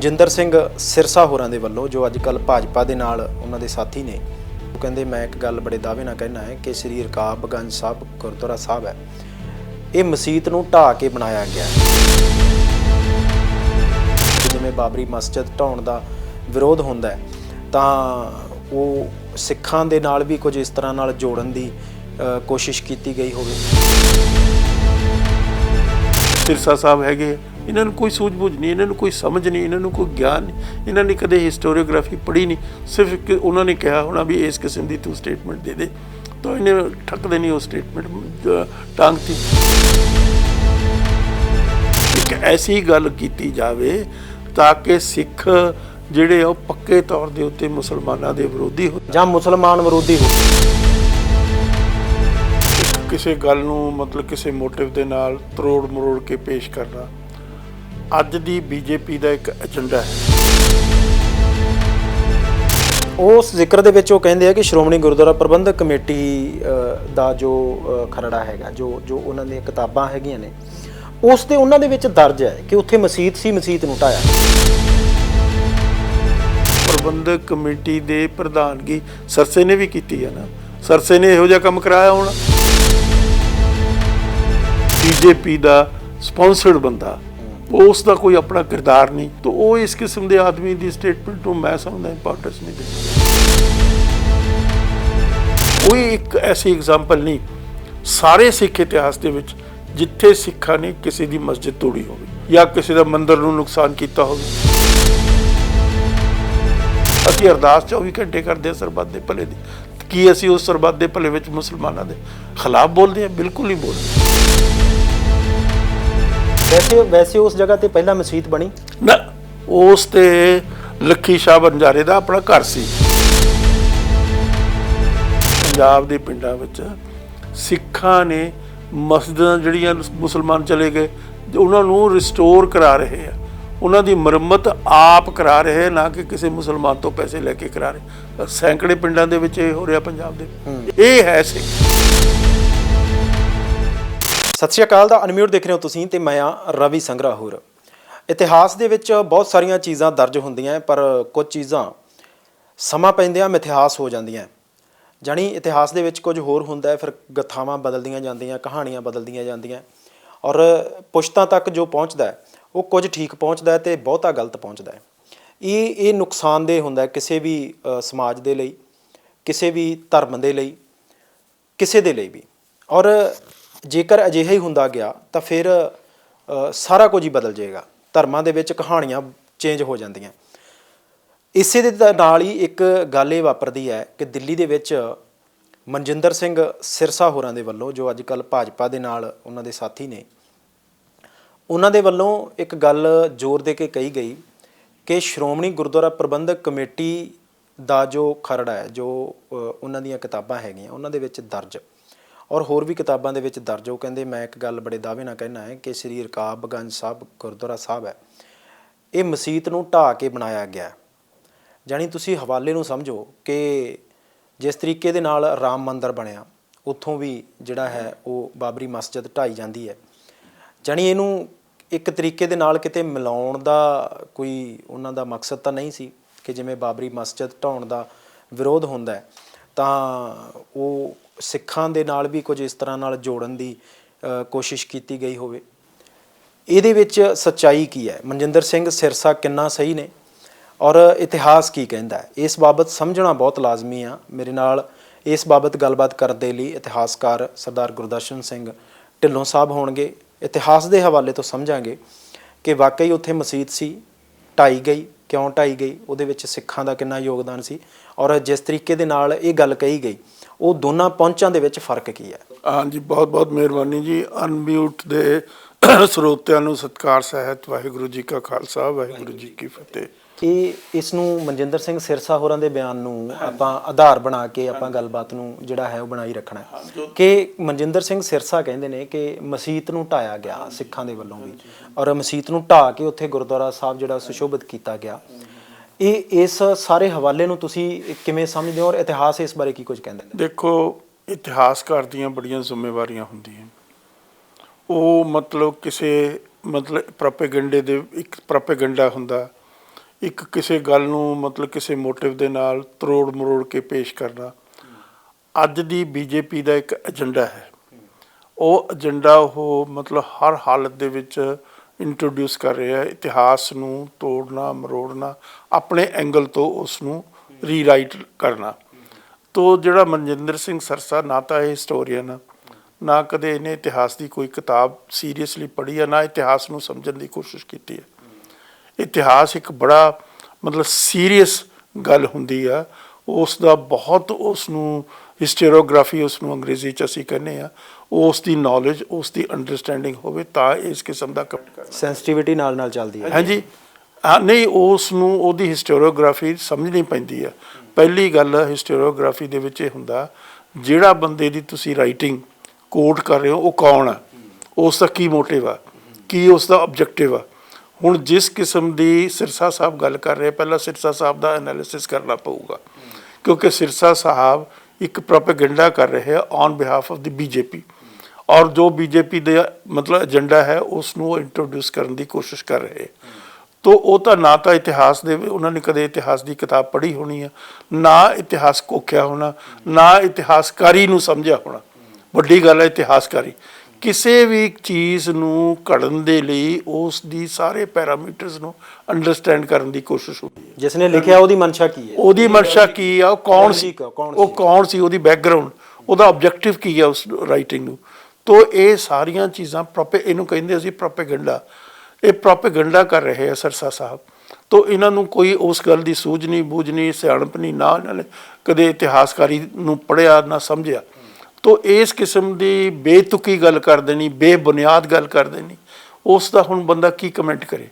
ਮਨਜਿੰਦਰ ਸਿੰਘ ਸਿਰਸਾ ਹੋਰਾਂ ਦੇ ਵੱਲੋਂ, ਜੋ ਅੱਜ ਕੱਲ ਭਾਜਪਾ ਦੇ ਨਾਲ ਉਹਨਾਂ ਦੇ ਸਾਥੀ ਨੇ, ਉਹ ਕਹਿੰਦੇ, ਮੈਂ ਇੱਕ ਗੱਲ ਬੜੇ ਦਾਅਵੇ ਨਾਲ ਕਹਿਣਾ ਹੈ ਕਿ ਸ੍ਰੀ ਰਕਾਬਗੰਜ ਸਾਹਿਬ ਗੁਰਦੁਆਰਾ ਸਾਹਿਬ ਹੈ। ਇਹ ਮਸਜਿਦ ਨੂੰ ਢਾਹ ਕੇ ਬਣਾਇਆ ਗਿਆ ਜਿਵੇਂ ਬਾਬਰੀ ਮਸਜਿਦ ਢਾਉਣ ਦਾ ਵਿਰੋਧ ਹੁੰਦਾ ਤਾਂ ਉਹ ਸਿੱਖਾਂ ਦੇ ਨਾਲ ਵੀ ਕੁਝ ਇਸ ਤਰ੍ਹਾਂ ਨਾਲ ਜੋੜਨ ਦੀ ਕੋਸ਼ਿਸ਼ ਕੀਤੀ ਗਈ ਹੋਵੇ। ਸਿਰਸਾ ਸਾਹਿਬ ਹੈਗੇ, ਇਹਨਾਂ ਨੂੰ ਕੋਈ ਸੂਝ-ਬੂਝ ਨਹੀਂ, ਇਹਨਾਂ ਨੂੰ ਕੋਈ ਸਮਝ ਨਹੀਂ, ਇਹਨਾਂ ਨੂੰ ਕੋਈ ਗਿਆਨ ਨਹੀਂ, ਇਹਨਾਂ ਨੇ ਕਦੇ ਹਿਸਟੋਰੀਓਗ੍ਰਾਫੀ ਪੜ੍ਹੀ ਨਹੀਂ, ਸਿਰਫ ਉਹਨਾਂ ਨੇ ਕਿਹਾ ਹੋਣਾ ਵੀ ਇਸ ਕਿਸਮ ਦੀ ਤੂੰ ਸਟੇਟਮੈਂਟ ਦੇ ਦੇ, ਤਾਂ ਇਹਨੇ ਠੱਕਦੇ ਨਹੀਂ ਉਹ ਸਟੇਟਮੈਂਟ ਟਾਂਗ ਤੀ। ਇੱਕ ਐਸੀ ਗੱਲ ਕੀਤੀ ਜਾਵੇ ਤਾਂ ਕਿ ਸਿੱਖ ਜਿਹੜੇ ਆ ਉਹ ਪੱਕੇ ਤੌਰ ਦੇ ਉੱਤੇ ਮੁਸਲਮਾਨਾਂ ਦੇ ਵਿਰੋਧੀ ਹੋ ਜਾਂ ਮੁਸਲਮਾਨ ਵਿਰੋਧੀ ਹੋ ਕਿਸੇ ਗੱਲ ਨੂੰ ਮਤਲਬ ਕਿਸੇ ਮੋਟਿਵ ਦੇ ਨਾਲ ਤਰੋੜ ਮਰੋੜ ਕੇ ਪੇਸ਼ ਕਰਨਾ ਅੱਜ ਦੀ ਬੀਜੇਪੀ ਦਾ ਇੱਕ ਏਜੰਡਾ ਹੈ। ਉਸ ਜ਼ਿਕਰ ਦੇ ਵਿੱਚ ਉਹ ਕਹਿੰਦੇ ਆ ਕਿ ਸ਼੍ਰੋਮਣੀ ਗੁਰਦੁਆਰਾ ਪ੍ਰਬੰਧਕ ਕਮੇਟੀ ਅ, ਦਾ ਜੋ ਅ, ਖਰੜਾ ਹੈਗਾ ਜੋ ਜੋ ਉਹਨਾਂ ਦੀਆਂ ਕਿਤਾਬਾਂ ਹੈਗੀਆਂ ਨੇ ਉਸ ਤੇ ਉਹਨਾਂ ਦੇ ਵਿੱਚ ਦਰਜ ਹੈ ਕਿ ਉੱਥੇ ਮਸਜਿਦ ਸੀ ਮਸਜਿਦ ਨੂੰ ਢਾਇਆ ਪ੍ਰਬੰਧਕ ਕਮੇਟੀ ਦੇ ਪ੍ਰਧਾਨਗੀ ਸਰਸੇ ਨੇ ਵੀ ਕੀਤੀ ਹੈ ਨਾ। ਸਰਸੇ ਨੇ ਇਹੋ ਜਿਹਾ ਕੰਮ ਕਰਾਇਆ ਹੁਣ। ਬੀਜੇਪੀ ਦਾ ਸਪਾਂਸਰਡ ਬੰਦਾ ਉਸ ਦਾ ਕੋਈ ਆਪਣਾ ਕਿਰਦਾਰ ਨਹੀਂ, ਤਾਂ ਉਹ ਇਸ ਕਿਸਮ ਦੇ ਆਦਮੀ ਦੀ ਸਟੇਟਮੈਂਟ ਨੂੰ ਮੈਂ ਸਮਝਦਾ ਇੰਪੋਰਟੈਂਸ ਨਹੀਂ ਦਿੰਦਾ। ਕੋਈ ਇੱਕ ਐਸੀ ਐਗਜ਼ਾਮਪਲ ਨਹੀਂ, ਸਾਰੇ ਸਿੱਖ ਇਤਿਹਾਸ ਦੇ ਵਿੱਚ ਜਿੱਥੇ ਸਿੱਖਾਂ ਨੇ ਕਿਸੇ ਦੀ ਮਸਜਿਦ ਤੋੜੀ ਹੋਵੇ, ਜਾਂ ਕਿਸੇ ਦਾ ਮੰਦਰ ਨੂੰ ਨੁਕਸਾਨ ਕੀਤਾ ਹੋਵੇ। ਅਸੀਂ ਅਰਦਾਸ 24 ਘੰਟੇ ਕਰਦੇ ਹਾਂ ਸਰਬੱਤ ਦੇ ਭਲੇ ਦੀ। ਕੀ ਅਸੀਂ ਉਸ ਸਰਬੱਤ ਦੇ ਭਲੇ ਵਿੱਚ ਮੁਸਲਮਾਨਾਂ ਦੇ ਖਿਲਾਫ ਬੋਲਦੇ ਹਾਂ? ਬਿਲਕੁਲ ਨਹੀਂ ਬੋਲਦੇ। ਵੈਸੇ ਵੈਸੇ ਉਸ ਜਗ੍ਹਾ ਤੇ ਪਹਿਲਾਂ ਮਸਜਿਦ ਬਣੀ? ਨਾ ਉਸ ਤੇ ਲੱਖੀ ਸ਼ਾਹ ਬੰਜਾਰੇ ਦਾ ਆਪਣਾ ਘਰ ਸੀ। ਪੰਜਾਬ ਦੇ ਪਿੰਡਾਂ ਵਿੱਚ ਸਿੱਖਾਂ ਨੇ ਮਸਜਿਦਾਂ ਜਿਹੜੀਆਂ ਮੁਸਲਮਾਨ ਚਲੇ ਗਏ ਉਹਨਾਂ ਨੂੰ ਰਿਸਟੋਰ ਕਰਾ ਰਹੇ ਆ। ਉਹਨਾਂ ਦੀ ਮੁਰੰਮਤ ਆਪ ਕਰਾ ਰਹੇ ਨਾ ਕਿ ਕਿਸੇ ਮੁਸਲਮਾਨ ਤੋਂ ਪੈਸੇ ਲੈ ਕੇ ਕਰਾ ਰਹੇ। ਸੈਂਕੜੇ ਪਿੰਡਾਂ ਦੇ ਵਿੱਚ ਇਹ ਹੋ ਰਿਹਾ ਪੰਜਾਬ ਦੇ। ਇਹ ਹੈ ਸਿੱਖ। ਸਤਿ ਸ਼੍ਰੀ ਅਕਾਲ ਦਾ ਅਨਮਿਊਟ ਦੇਖ ਰਹੇ ਹੋ ਤੁਸੀਂ ਤੇ ਮੈਂ ਆ ਰਵੀ ਸੰਗਰਾਹੂਰ। ਇਤਿਹਾਸ ਦੇ ਵਿੱਚ ਬਹੁਤ ਸਾਰੀਆਂ ਚੀਜ਼ਾਂ ਦਰਜ ਹੁੰਦੀਆਂ ਪਰ ਕੁਝ ਚੀਜ਼ਾਂ ਸਮਾਂ ਪੈਂਦਿਆਂ ਮਿਥਿਹਾਸ ਹੋ ਜਾਂਦੀਆਂ ਹੈ। ਜਾਣੀ ਇਤਿਹਾਸ ਦੇ ਵਿੱਚ ਕੁਝ ਹੋਰ ਹੁੰਦਾ ਫਿਰ ਗਥਾਵਾਂ ਬਦਲਦੀਆਂ ਜਾਂਦੀਆਂ, ਕਹਾਣੀਆਂ ਬਦਲਦੀਆਂ ਜਾਂਦੀਆਂ ਔਰ ਪੁਸ਼ਤਾਂ ਤੱਕ ਜੋ ਪਹੁੰਚਦਾ ਉਹ ਕੁਝ ਠੀਕ ਪਹੁੰਚਦਾ ਹੈ ਤੇ ਬਹੁਤਾ ਗਲਤ ਪਹੁੰਚਦਾ ਇਹ ਇਹ ਨੁਕਸਾਨਦੇਹ ਹੁੰਦਾ ਕਿਸੇ ਵੀ ਸਮਾਜ ਦੇ ਲਈ, ਕਿਸੇ ਵੀ ਧਰਮ ਦੇ ਲਈ, ਕਿਸੇ ਦੇ ਲਈ ਵੀ। ਔਰ ਜੇਕਰ ਅਜਿਹਾ ਹੀ ਹੁੰਦਾ ਗਿਆ, ਤਾਂ ਫਿਰ ਸਾਰਾ ਕੁਝ ਹੀ ਬਦਲ ਜਾਏਗਾ। ਧਰਮਾਂ ਦੇ ਵਿੱਚ ਕਹਾਣੀਆਂ ਚੇਂਜ ਹੋ ਜਾਂਦੀਆਂ। ਇਸੇ ਦੇ ਤਾਂ ਨਾਲ ਹੀ ਇੱਕ ਗੱਲ ਇਹ ਵਾਪਰਦੀ ਹੈ ਕਿ ਦਿੱਲੀ ਦੇ ਵਿੱਚ ਮਨਜਿੰਦਰ ਸਿੰਘ ਸਿਰਸਾ ਹੋਰਾਂ ਦੇ ਵੱਲੋਂ, ਜੋ ਅੱਜ ਕੱਲ ਭਾਜਪਾ ਦੇ ਨਾਲ ਉਹਨਾਂ ਦੇ ਸਾਥੀ ਨੇ, ਉਹਨਾਂ ਦੇ ਵੱਲੋਂ ਇੱਕ ਗੱਲ ਜ਼ੋਰ ਦੇ ਕੇ ਕਹੀ ਗਈ ਕਿ ਸ਼੍ਰੋਮਣੀ ਗੁਰਦੁਆਰਾ ਪ੍ਰਬੰਧਕ ਕਮੇਟੀ ਦਾ ਜੋ ਖਰੜਾ ਹੈ, ਜੋ ਉਹਨਾਂ ਦੀਆਂ ਕਿਤਾਬਾਂ ਹੈਗੀਆਂ, ਉਹਨਾਂ ਦੇ ਵਿੱਚ ਦਰਜ। ਔਰ ਹੋਰ ਵੀ ਕਿਤਾਬਾਂ ਦੇ ਵਿੱਚ ਦਰਜ ਉਹ ਕਹਿੰਦੇ, ਮੈਂ ਇੱਕ ਗੱਲ ਬੜੇ ਦਾਅਵੇ ਨਾਲ ਕਹਿਣਾ ਹੈ ਕਿ ਸ੍ਰੀ ਰਕਾਬਗੰਜ ਸਾਹਿਬ ਗੁਰਦੁਆਰਾ ਸਾਹਿਬ ਹੈ ਇਹ ਮਸਜਿਦ ਨੂੰ ਢਾਹ ਕੇ ਬਣਾਇਆ ਗਿਆ ਹੈ। ਜਾਣੀ ਤੁਸੀਂ ਹਵਾਲੇ ਨੂੰ ਸਮਝੋ ਕਿ ਜਿਸ ਤਰੀਕੇ ਦੇ ਨਾਲ ਰਾਮ ਮੰਦਰ ਬਣਿਆ, ਉੱਥੋਂ ਵੀ ਜਿਹੜਾ ਹੈ ਉਹ ਬਾਬਰੀ ਮਸਜਿਦ ਢਾਈ ਜਾਂਦੀ ਹੈ ਜਾਣੀ ਇਹਨੂੰ ਇੱਕ ਤਰੀਕੇ ਦੇ ਨਾਲ ਕਿਤੇ ਮਿਲਾਉਣ ਦਾ ਕੋਈ ਉਹਨਾਂ ਦਾ ਮਕਸਦ ਤਾਂ ਨਹੀਂ ਸੀ ਕਿ ਜਿਵੇਂ ਬਾਬਰੀ ਮਸਜਿਦ ਢਾਉਣ ਦਾ ਵਿਰੋਧ ਹੁੰਦਾ ਹੈ, ਤਾਂ ਉਹ ਸਿੱਖਾਂ ਦੇ ਨਾਲ ਵੀ ਕੁਝ ਇਸ ਤਰ੍ਹਾਂ ਨਾਲ ਜੋੜਨ ਦੀ ਕੋਸ਼ਿਸ਼ ਕੀਤੀ ਗਈ ਹੋਵੇ। ਇਹਦੇ ਵਿੱਚ ਸੱਚਾਈ ਕੀ ਹੈ? ਮਨਜਿੰਦਰ ਸਿੰਘ ਸਿਰਸਾ ਕਿੰਨਾ ਸਹੀ ਨੇ? ਔਰ ਇਤਿਹਾਸ ਕੀ ਕਹਿੰਦਾ ਹੈ? ਇਸ ਬਾਬਤ ਸਮਝਣਾ ਬਹੁਤ ਲਾਜ਼ਮੀ ਆ। ਮੇਰੇ ਨਾਲ ਇਸ ਬਾਬਤ ਗੱਲਬਾਤ ਕਰਨ ਦੇ ਲਈ ਇਤਿਹਾਸਕਾਰ ਸਰਦਾਰ ਗੁਰਦਰਸ਼ਨ ਸਿੰਘ ਢਿੱਲੋਂ ਸਾਹਿਬ ਹੋਣਗੇ। ਇਤਿਹਾਸ ਦੇ ਹਵਾਲੇ ਤੋਂ ਸਮਝਾਂਗੇ ਕਿ ਵਾਕਈ ਉੱਥੇ ਮਸਜਿਦ ਸੀ, ਢਾਈ ਗਈ। ਕਿਉਂ ਢਾਈ ਗਈ? ਉਹਦੇ ਵਿੱਚ ਸਿੱਖਾਂ ਦਾ ਕਿੰਨਾ ਯੋਗਦਾਨ ਸੀ? ਔਰ ਜਿਸ ਤਰੀਕੇ ਦੇ ਨਾਲ ਇਹ ਗੱਲ ਕਹੀ ਗਈ ਉਹ ਦੋਨਾਂ ਪਹੁੰਚਾਂ ਦੇ ਵਿੱਚ ਫ਼ਰਕ ਕੀ ਹੈ? ਹਾਂਜੀ ਬਹੁਤ ਬਹੁਤ ਮਿਹਰਬਾਨੀ ਜੀ। ਅਨਮਿਊਟ ਦੇ ਸਰੋਤਿਆਂ ਨੂੰ ਸਤਿਕਾਰ ਸਹਿਤ ਵਾਹਿਗੁਰੂ ਜੀ ਕਾ ਖਾਲਸਾ ਵਾਹਿਗੁਰੂ ਜੀ ਕੀ ਫਤਿਹ। ਇਹ ਇਸ ਨੂੰ ਮਨਜਿੰਦਰ ਸਿੰਘ ਸਿਰਸਾ ਹੋਰਾਂ ਦੇ ਬਿਆਨ ਨੂੰ ਆਪਾਂ ਆਧਾਰ ਬਣਾ ਕੇ ਆਪਾਂ ਗੱਲਬਾਤ ਨੂੰ ਜਿਹੜਾ ਹੈ ਉਹ ਬਣਾਈ ਰੱਖਣਾ ਹੈ। ਕਿ ਮਨਜਿੰਦਰ ਸਿੰਘ ਸਿਰਸਾ ਕਹਿੰਦੇ ਨੇ ਕਿ ਮਸਜਿਦ ਨੂੰ ਢਾਇਆ ਗਿਆ ਸਿੱਖਾਂ ਦੇ ਵੱਲੋਂ ਵੀ। ਔਰ ਮਸਜਿਦ ਨੂੰ ਢਾ ਕੇ ਉੱਥੇ ਗੁਰਦੁਆਰਾ ਸਾਹਿਬ ਜਿਹੜਾ ਸੁਸ਼ੋਭਿਤ ਕੀਤਾ ਗਿਆ। ਇਹ, ਇਸ ਸਾਰੇ ਹਵਾਲੇ ਨੂੰ ਤੁਸੀਂ ਕਿਵੇਂ ਸਮਝਦੇ ਹੋ ਔਰ ਇਤਿਹਾਸ ਇਸ ਬਾਰੇ ਕੀ ਕੁਝ ਕਹਿੰਦਾ ਨੇ ਦੇਖੋ, ਇਤਿਹਾਸਕਾਰ ਦੀਆਂ ਬੜੀਆਂ ਜ਼ਿੰਮੇਵਾਰੀਆਂ ਹੁੰਦੀਆਂ ਉਹ ਮਤਲਬ ਕਿਸੇ ਮਤਲਬ ਪ੍ਰੋਪੇਗੈਂਡੇ ਦੇ, ਇੱਕ ਪ੍ਰੋਪੇਗੈਂਡਾ ਹੁੰਦਾ। ਇੱਕ ਕਿਸੇ ਗੱਲ ਨੂੰ ਮਤਲਬ ਕਿਸੇ ਮੋਟਿਵ ਦੇ ਨਾਲ ਤਰੋੜ ਮਰੋੜ ਕੇ ਪੇਸ਼ ਕਰਨਾ। ਅੱਜ ਦੀ ਬੀਜੇਪੀ ਦਾ ਇੱਕ ਏਜੰਡਾ ਹੈ। ਉਹ ਏਜੰਡਾ ਉਹ ਮਤਲਬ ਹਰ ਹਾਲਤ ਦੇ ਵਿੱਚ ਇੰਟਰੋਡਿਊਸ ਕਰ ਰਿਹਾ ਹੈ, ਇਤਿਹਾਸ ਨੂੰ ਤੋੜਨਾ, ਮਰੋੜਨਾ, ਆਪਣੇ ਐਂਗਲ ਤੋਂ ਉਸ ਨੂੰ ਰੀਰਾਈਟ ਕਰਨਾ। ਤੋ ਜਿਹੜਾ ਮਨਜਿੰਦਰ ਸਿੰਘ ਸਰਸਾ ਨਾ ਤਾਂ ਇਹ ਹਿਸਟੋਰੀਅਨ ਨਾ ਕਦੇ ਇਹਨੇ ਇਤਿਹਾਸ ਦੀ ਕੋਈ ਕਿਤਾਬ ਸੀਰੀਅਸਲੀ ਪੜ੍ਹੀ ਆ, ਨਾ ਇਤਿਹਾਸ ਨੂੰ ਸਮਝਣ ਦੀ ਕੋਸ਼ਿਸ਼ ਕੀਤੀ ਹੈ ਇਤਿਹਾਸ ਇੱਕ ਬੜਾ ਮਤਲਬ ਸੀਰੀਅਸ ਗੱਲ ਹੁੰਦੀ ਆ, ਉਸ ਦਾ ਬਹੁਤ ਉਸ ਨੂੰ ਹਿਸਟੋਰੀਓਗ੍ਰਾਫੀ ਉਸ ਨੂੰ ਅੰਗਰੇਜ਼ੀ ਚ ਅਸੀਂ ਕਹਿੰਦੇ ਆ ਉਸ ਦੀ ਨੌਲੇਜ ਉਸ ਦੀ ਅੰਡਰਸਟੈਂਡਿੰਗ ਹੋਵੇ ਤਾਂ ਇਸ ਕਿਸਮ ਦਾ ਕੰਮ ਕਰਨਾ ਸੈਂਸਿਟੀਵਿਟੀ ਨਾਲ ਨਾਲ ਚੱਲਦੀ ਹੈ। ਹਾਂਜੀ। ਨਹੀਂ ਉਸ ਨੂੰ ਉਹਦੀ ਹਿਸਟੋਰੀਓਗ੍ਰਾਫੀ ਸਮਝਣੀ ਪੈਂਦੀ ਆ ਪਹਿਲੀ ਗੱਲ ਹਿਸਟੋਰੀਓਗ੍ਰਾਫੀ ਦੇ ਵਿੱਚ ਇਹ ਹੁੰਦਾ ਜਿਹੜਾ ਬੰਦੇ ਦੀ ਤੁਸੀਂ ਰਾਈਟਿੰਗ ਕੋਟ ਕਰ ਰਹੇ ਹੋ ਉਹ ਕੌਣ ਆ? ਉਸ ਦਾ ਕੀ ਮੋਟਿਵ ਆ? ਕੀ ਉਸ ਦਾ ਆਬਜੈਕਟਿਵ ਆ? ਹੁਣ ਜਿਸ ਕਿਸਮ ਦੀ ਸਿਰਸਾ ਸਾਹਿਬ ਗੱਲ ਕਰ ਰਹੇ ਪਹਿਲਾਂ ਸਿਰਸਾ ਸਾਹਿਬ ਦਾ ਐਨਾਲਿਸਿਸ ਕਰਨਾ ਪਊਗਾ। ਕਿਉਂਕਿ ਸਿਰਸਾ ਸਾਹਿਬ ਇੱਕ ਪ੍ਰੋਪੇਗੈਂਡਾ ਕਰ ਰਹੇ ਆ on behalf of the BJP ਔਰ ਜੋ ਬੀਜੇਪੀ ਦੇ ਮਤਲਬ ਏਜੰਡਾ ਹੈ ਉਸ ਨੂੰ ਇੰਟਰੋਡਿਊਸ ਕਰਨ ਦੀ ਕੋਸ਼ਿਸ਼ ਕਰ ਰਹੇ। ਤੋ ਉਹ ਤਾਂ ਨਾ ਤਾਂ ਇਤਿਹਾਸ ਦੇ, ਉਹਨਾਂ ਨੇ ਕਦੇ ਇਤਿਹਾਸ ਦੀ ਕਿਤਾਬ ਪੜ੍ਹੀ ਹੋਣੀ ਆ, ਨਾ ਇਤਿਹਾਸ ਕੋਖਿਆ ਹੋਣਾ, ਨਾ ਇਤਿਹਾਸਕਾਰੀ ਨੂੰ ਸਮਝਿਆ ਹੋਣਾ। ਵੱਡੀ ਗੱਲ ਹੈ ਇਤਿਹਾਸਕਾਰੀ। ਕਿਸੇ ਵੀ ਚੀਜ਼ ਨੂੰ ਘੜਨ ਦੇ ਲਈ ਉਸ ਦੀ ਸਾਰੇ ਪੈਰਾਮੀਟਰਸ ਨੂੰ ਅੰਡਰਸਟੈਂਡ ਕਰਨ ਦੀ ਕੋਸ਼ਿਸ਼ ਹੁੰਦੀ ਹੈ। ਜਿਸ ਨੇ ਲਿਖਿਆ ਉਹਦੀ ਮਨਸ਼ਾ ਕੀ ਹੈ? ਉਹਦੀ ਮਨਸ਼ਾ ਕੀ ਆ? ਉਹ ਕੌਣ ਸੀ? ਉਹ ਕੌਣ ਸੀ? ਉਹਦੀ ਬੈਕਗ੍ਰਾਉਂਡ ਉਹਦਾ ਆਬਜੈਕਟਿਵ ਕੀ ਆ ਉਸ ਰਾਈਟਿੰਗ ਨੂੰ? ਤੋ ਇਹ ਸਾਰੀਆਂ ਚੀਜ਼ਾਂ ਪ੍ਰੋਪੇ ਇਹਨੂੰ ਕਹਿੰਦੇ ਅਸੀਂ ਪ੍ਰੋਪੇਗੈਂਡਾ ਇਹ ਪ੍ਰੋਪੇਗੈਂਡਾ ਕਰ ਰਹੇ ਆ ਸਰਸਾ ਸਾਹਿਬ। ਤੋ ਇਹਨਾਂ ਨੂੰ ਕੋਈ ਉਸ ਗੱਲ ਦੀ ਸੂਝ ਨਹੀਂ ਬੂਝ ਨਹੀਂ ਸਿਆਣਪ ਨਹੀਂ ਨੇ ਕਦੇ ਇਤਿਹਾਸਕਾਰੀ ਨੂੰ ਪੜਿਆ ਨਾ ਸਮਝਿਆ। ਤੋ ਇਸ ਕਿਸਮ ਦੀ ਬੇਤੁਕੀ ਗੱਲ ਕਰ ਦੇਣੀ, ਬੇਬੁਨਿਆਦ ਗੱਲ ਕਰ ਦੇਣੀ ਉਸ ਦਾ ਹੁਣ ਬੰਦਾ ਕੀ ਕਮੈਂਟ ਕਰੇ?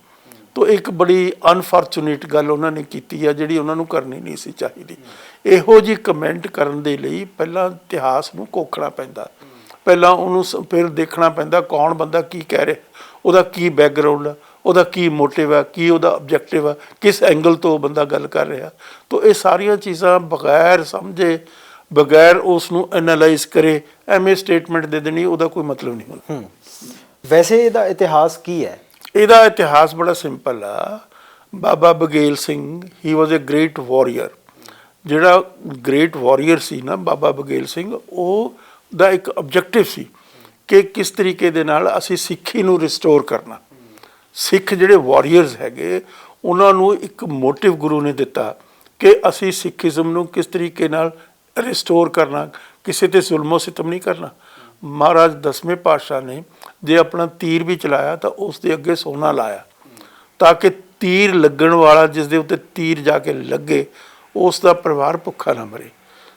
ਤੋ ਇੱਕ ਬੜੀ ਅਨਫੋਰਚੂਨੇਟ ਗੱਲ ਉਹਨਾਂ ਨੇ ਕੀਤੀ ਆ, ਜਿਹੜੀ ਉਹਨਾਂ ਨੂੰ ਕਰਨੀ ਨਹੀਂ ਸੀ ਚਾਹੀਦੀ। ਇਹੋ ਜੀ ਕਮੈਂਟ ਕਰਨ ਦੇ ਲਈ ਪਹਿਲਾਂ ਇਤਿਹਾਸ ਨੂੰ ਕੋਖਣਾ ਪੈਂਦਾ। ਪਹਿਲਾਂ ਉਹਨੂੰ ਸ- ਫਿਰ ਦੇਖਣਾ ਪੈਂਦਾ ਕੌਣ ਬੰਦਾ ਕੀ ਕਹਿ ਰਿਹਾ, ਉਹਦਾ ਕੀ ਬੈਕਗ੍ਰਾਉਂਡ ਆ, ਉਹਦਾ ਕੀ ਮੋਟਿਵ ਆ, ਕੀ ਉਹਦਾ ਆਬਜੈਕਟਿਵ ਆ, ਕਿਸ ਐਂਗਲ ਤੋਂ ਉਹ ਬੰਦਾ ਗੱਲ ਕਰ ਰਿਹਾ। ਤੋ ਇਹ ਸਾਰੀਆਂ ਚੀਜ਼ਾਂ ਬਗੈਰ ਸਮਝੇ ਬਗੈਰ ਉਸ ਨੂੰ ਐਨਾਲਾਈਜ਼ ਕਰੇ ਐਵੇਂ ਸਟੇਟਮੈਂਟ ਦੇ ਦੇਣੀ ਉਹਦਾ ਕੋਈ ਮਤਲਬ ਨਹੀਂ ਹੁੰਦਾ। ਹੂੰ। ਵੈਸੇ ਇਹਦਾ ਇਤਿਹਾਸ ਕੀ ਹੈ? ਇਹਦਾ ਇਤਿਹਾਸ ਬੜਾ ਸਿੰਪਲ ਆ। ਬਾਬਾ ਬਗੇਲ ਸਿੰਘ ਹੀ ਵਾਸ ਅ ਗ੍ਰੇਟ ਵਾਰੀਅਰ ਜਿਹੜਾ ਗ੍ਰੇਟ ਵਾਰੀਅਰ ਸੀ ਨਾ ਬਾਬਾ ਬਗੇਲ ਸਿੰਘ ਉਹ ਦਾ ਇੱਕ ਆਬਜੈਕਟਿਵ ਸੀ ਕਿ ਕਿਸ ਤਰੀਕੇ ਦੇ ਨਾਲ ਅਸੀਂ ਸਿੱਖੀ ਨੂੰ ਰਿਸਟੋਰ ਕਰਨਾ। ਸਿੱਖ ਜਿਹੜੇ ਵਾਰੀਅਰਸ ਹੈਗੇ ਉਹਨਾਂ ਨੂੰ ਇੱਕ ਮੋਟਿਵ ਗੁਰੂ ਨੇ ਦਿੱਤਾ ਕਿ ਅਸੀਂ ਸਿੱਖੀਜ਼ਮ ਨੂੰ ਕਿਸ ਤਰੀਕੇ ਨਾਲ ਰਿਸਟੋਰ ਕਰਨਾ, ਕਿਸੇ ਤੇ ਜ਼ੁਲਮੋ ਸਿਤਮ ਨਹੀਂ ਕਰਨਾ। ਮਹਾਰਾਜ ਦਸਵੇਂ ਪਾਤਸ਼ਾਹ ਨੇ ਜੇ ਆਪਣਾ ਤੀਰ ਵੀ ਚਲਾਇਆ ਤਾਂ ਉਸ ਦੇ ਅੱਗੇ ਸੋਨਾ ਲਾਇਆ। ਤਾਂ ਕਿ ਤੀਰ ਲੱਗਣ ਵਾਲਾ ਜਿਸ ਦੇ ਉੱਤੇ ਤੀਰ ਜਾ ਕੇ ਲੱਗੇ, ਉਸ ਦਾ ਪਰਿਵਾਰ ਭੁੱਖਾ ਨਾ ਮਰੇ।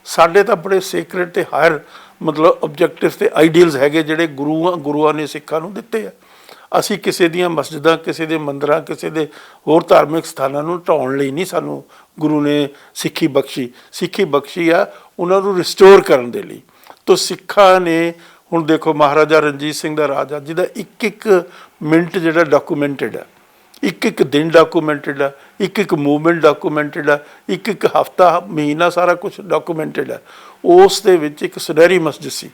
ਸਾਡੇ ਤਾਂ ਬੜੇ ਸੀਕ੍ਰੇਟ ਤੇ ਹਾਇਰ ਮਤਲਬ ਆਬਜੈਕਟਿਵਸ ਤੇ ਆਈਡੀਅਲਸ ਹੈਗੇ ਜਿਹੜੇ ਗੁਰੂਆਂ ਗੁਰੂਆਂ ਨੇ ਸਿੱਖਾਂ ਨੂੰ ਦਿੱਤੇ ਆ। ਅਸੀਂ ਕਿਸੇ ਦੀਆਂ ਮਸਜਿਦਾਂ, ਕਿਸੇ ਦੇ ਮੰਦਰਾਂ, ਕਿਸੇ ਦੇ ਹੋਰ ਧਾਰਮਿਕ ਸਥਾਨਾਂ ਨੂੰ ਢਾਉਣ ਲਈ ਨਹੀਂ ਸਾਨੂੰ ਗੁਰੂ ਨੇ ਸਿੱਖੀ ਬਖਸ਼ੀ। ਸਿੱਖੀ ਬਖਸ਼ੀ ਆ ਉਹਨਾਂ ਨੂੰ ਰਿਸਟੋਰ ਕਰਨ ਦੇ ਲਈ। ਤੋ ਸਿੱਖਾਂ ਨੇ ਹੁਣ ਦੇਖੋ ਮਹਾਰਾਜਾ ਰਣਜੀਤ ਸਿੰਘ ਦਾ ਰਾਜ ਆ, ਜਿਹਦਾ ਇੱਕ ਇੱਕ ਮਿੰਟ ਜਿਹੜਾ ਡਾਕੂਮੈਂਟਡ ਆ ਇੱਕ ਇੱਕ ਦਿਨ ਡਾਕੂਮੈਂਟਡ ਆ ਇੱਕ ਇੱਕ ਮੂਵਮੈਂਟ ਡਾਕੂਮੈਂਟਡ ਆ ਇੱਕ ਇੱਕ ਹਫਤਾ, ਮਹੀਨਾ ਸਾਰਾ ਕੁਝ ਡਾਕੂਮੈਂਟਡ ਆ। ਉਸ ਦੇ ਵਿੱਚ ਇੱਕ ਸੁਨਹਿਰੀ ਮਸਜਿਦ ਸੀ।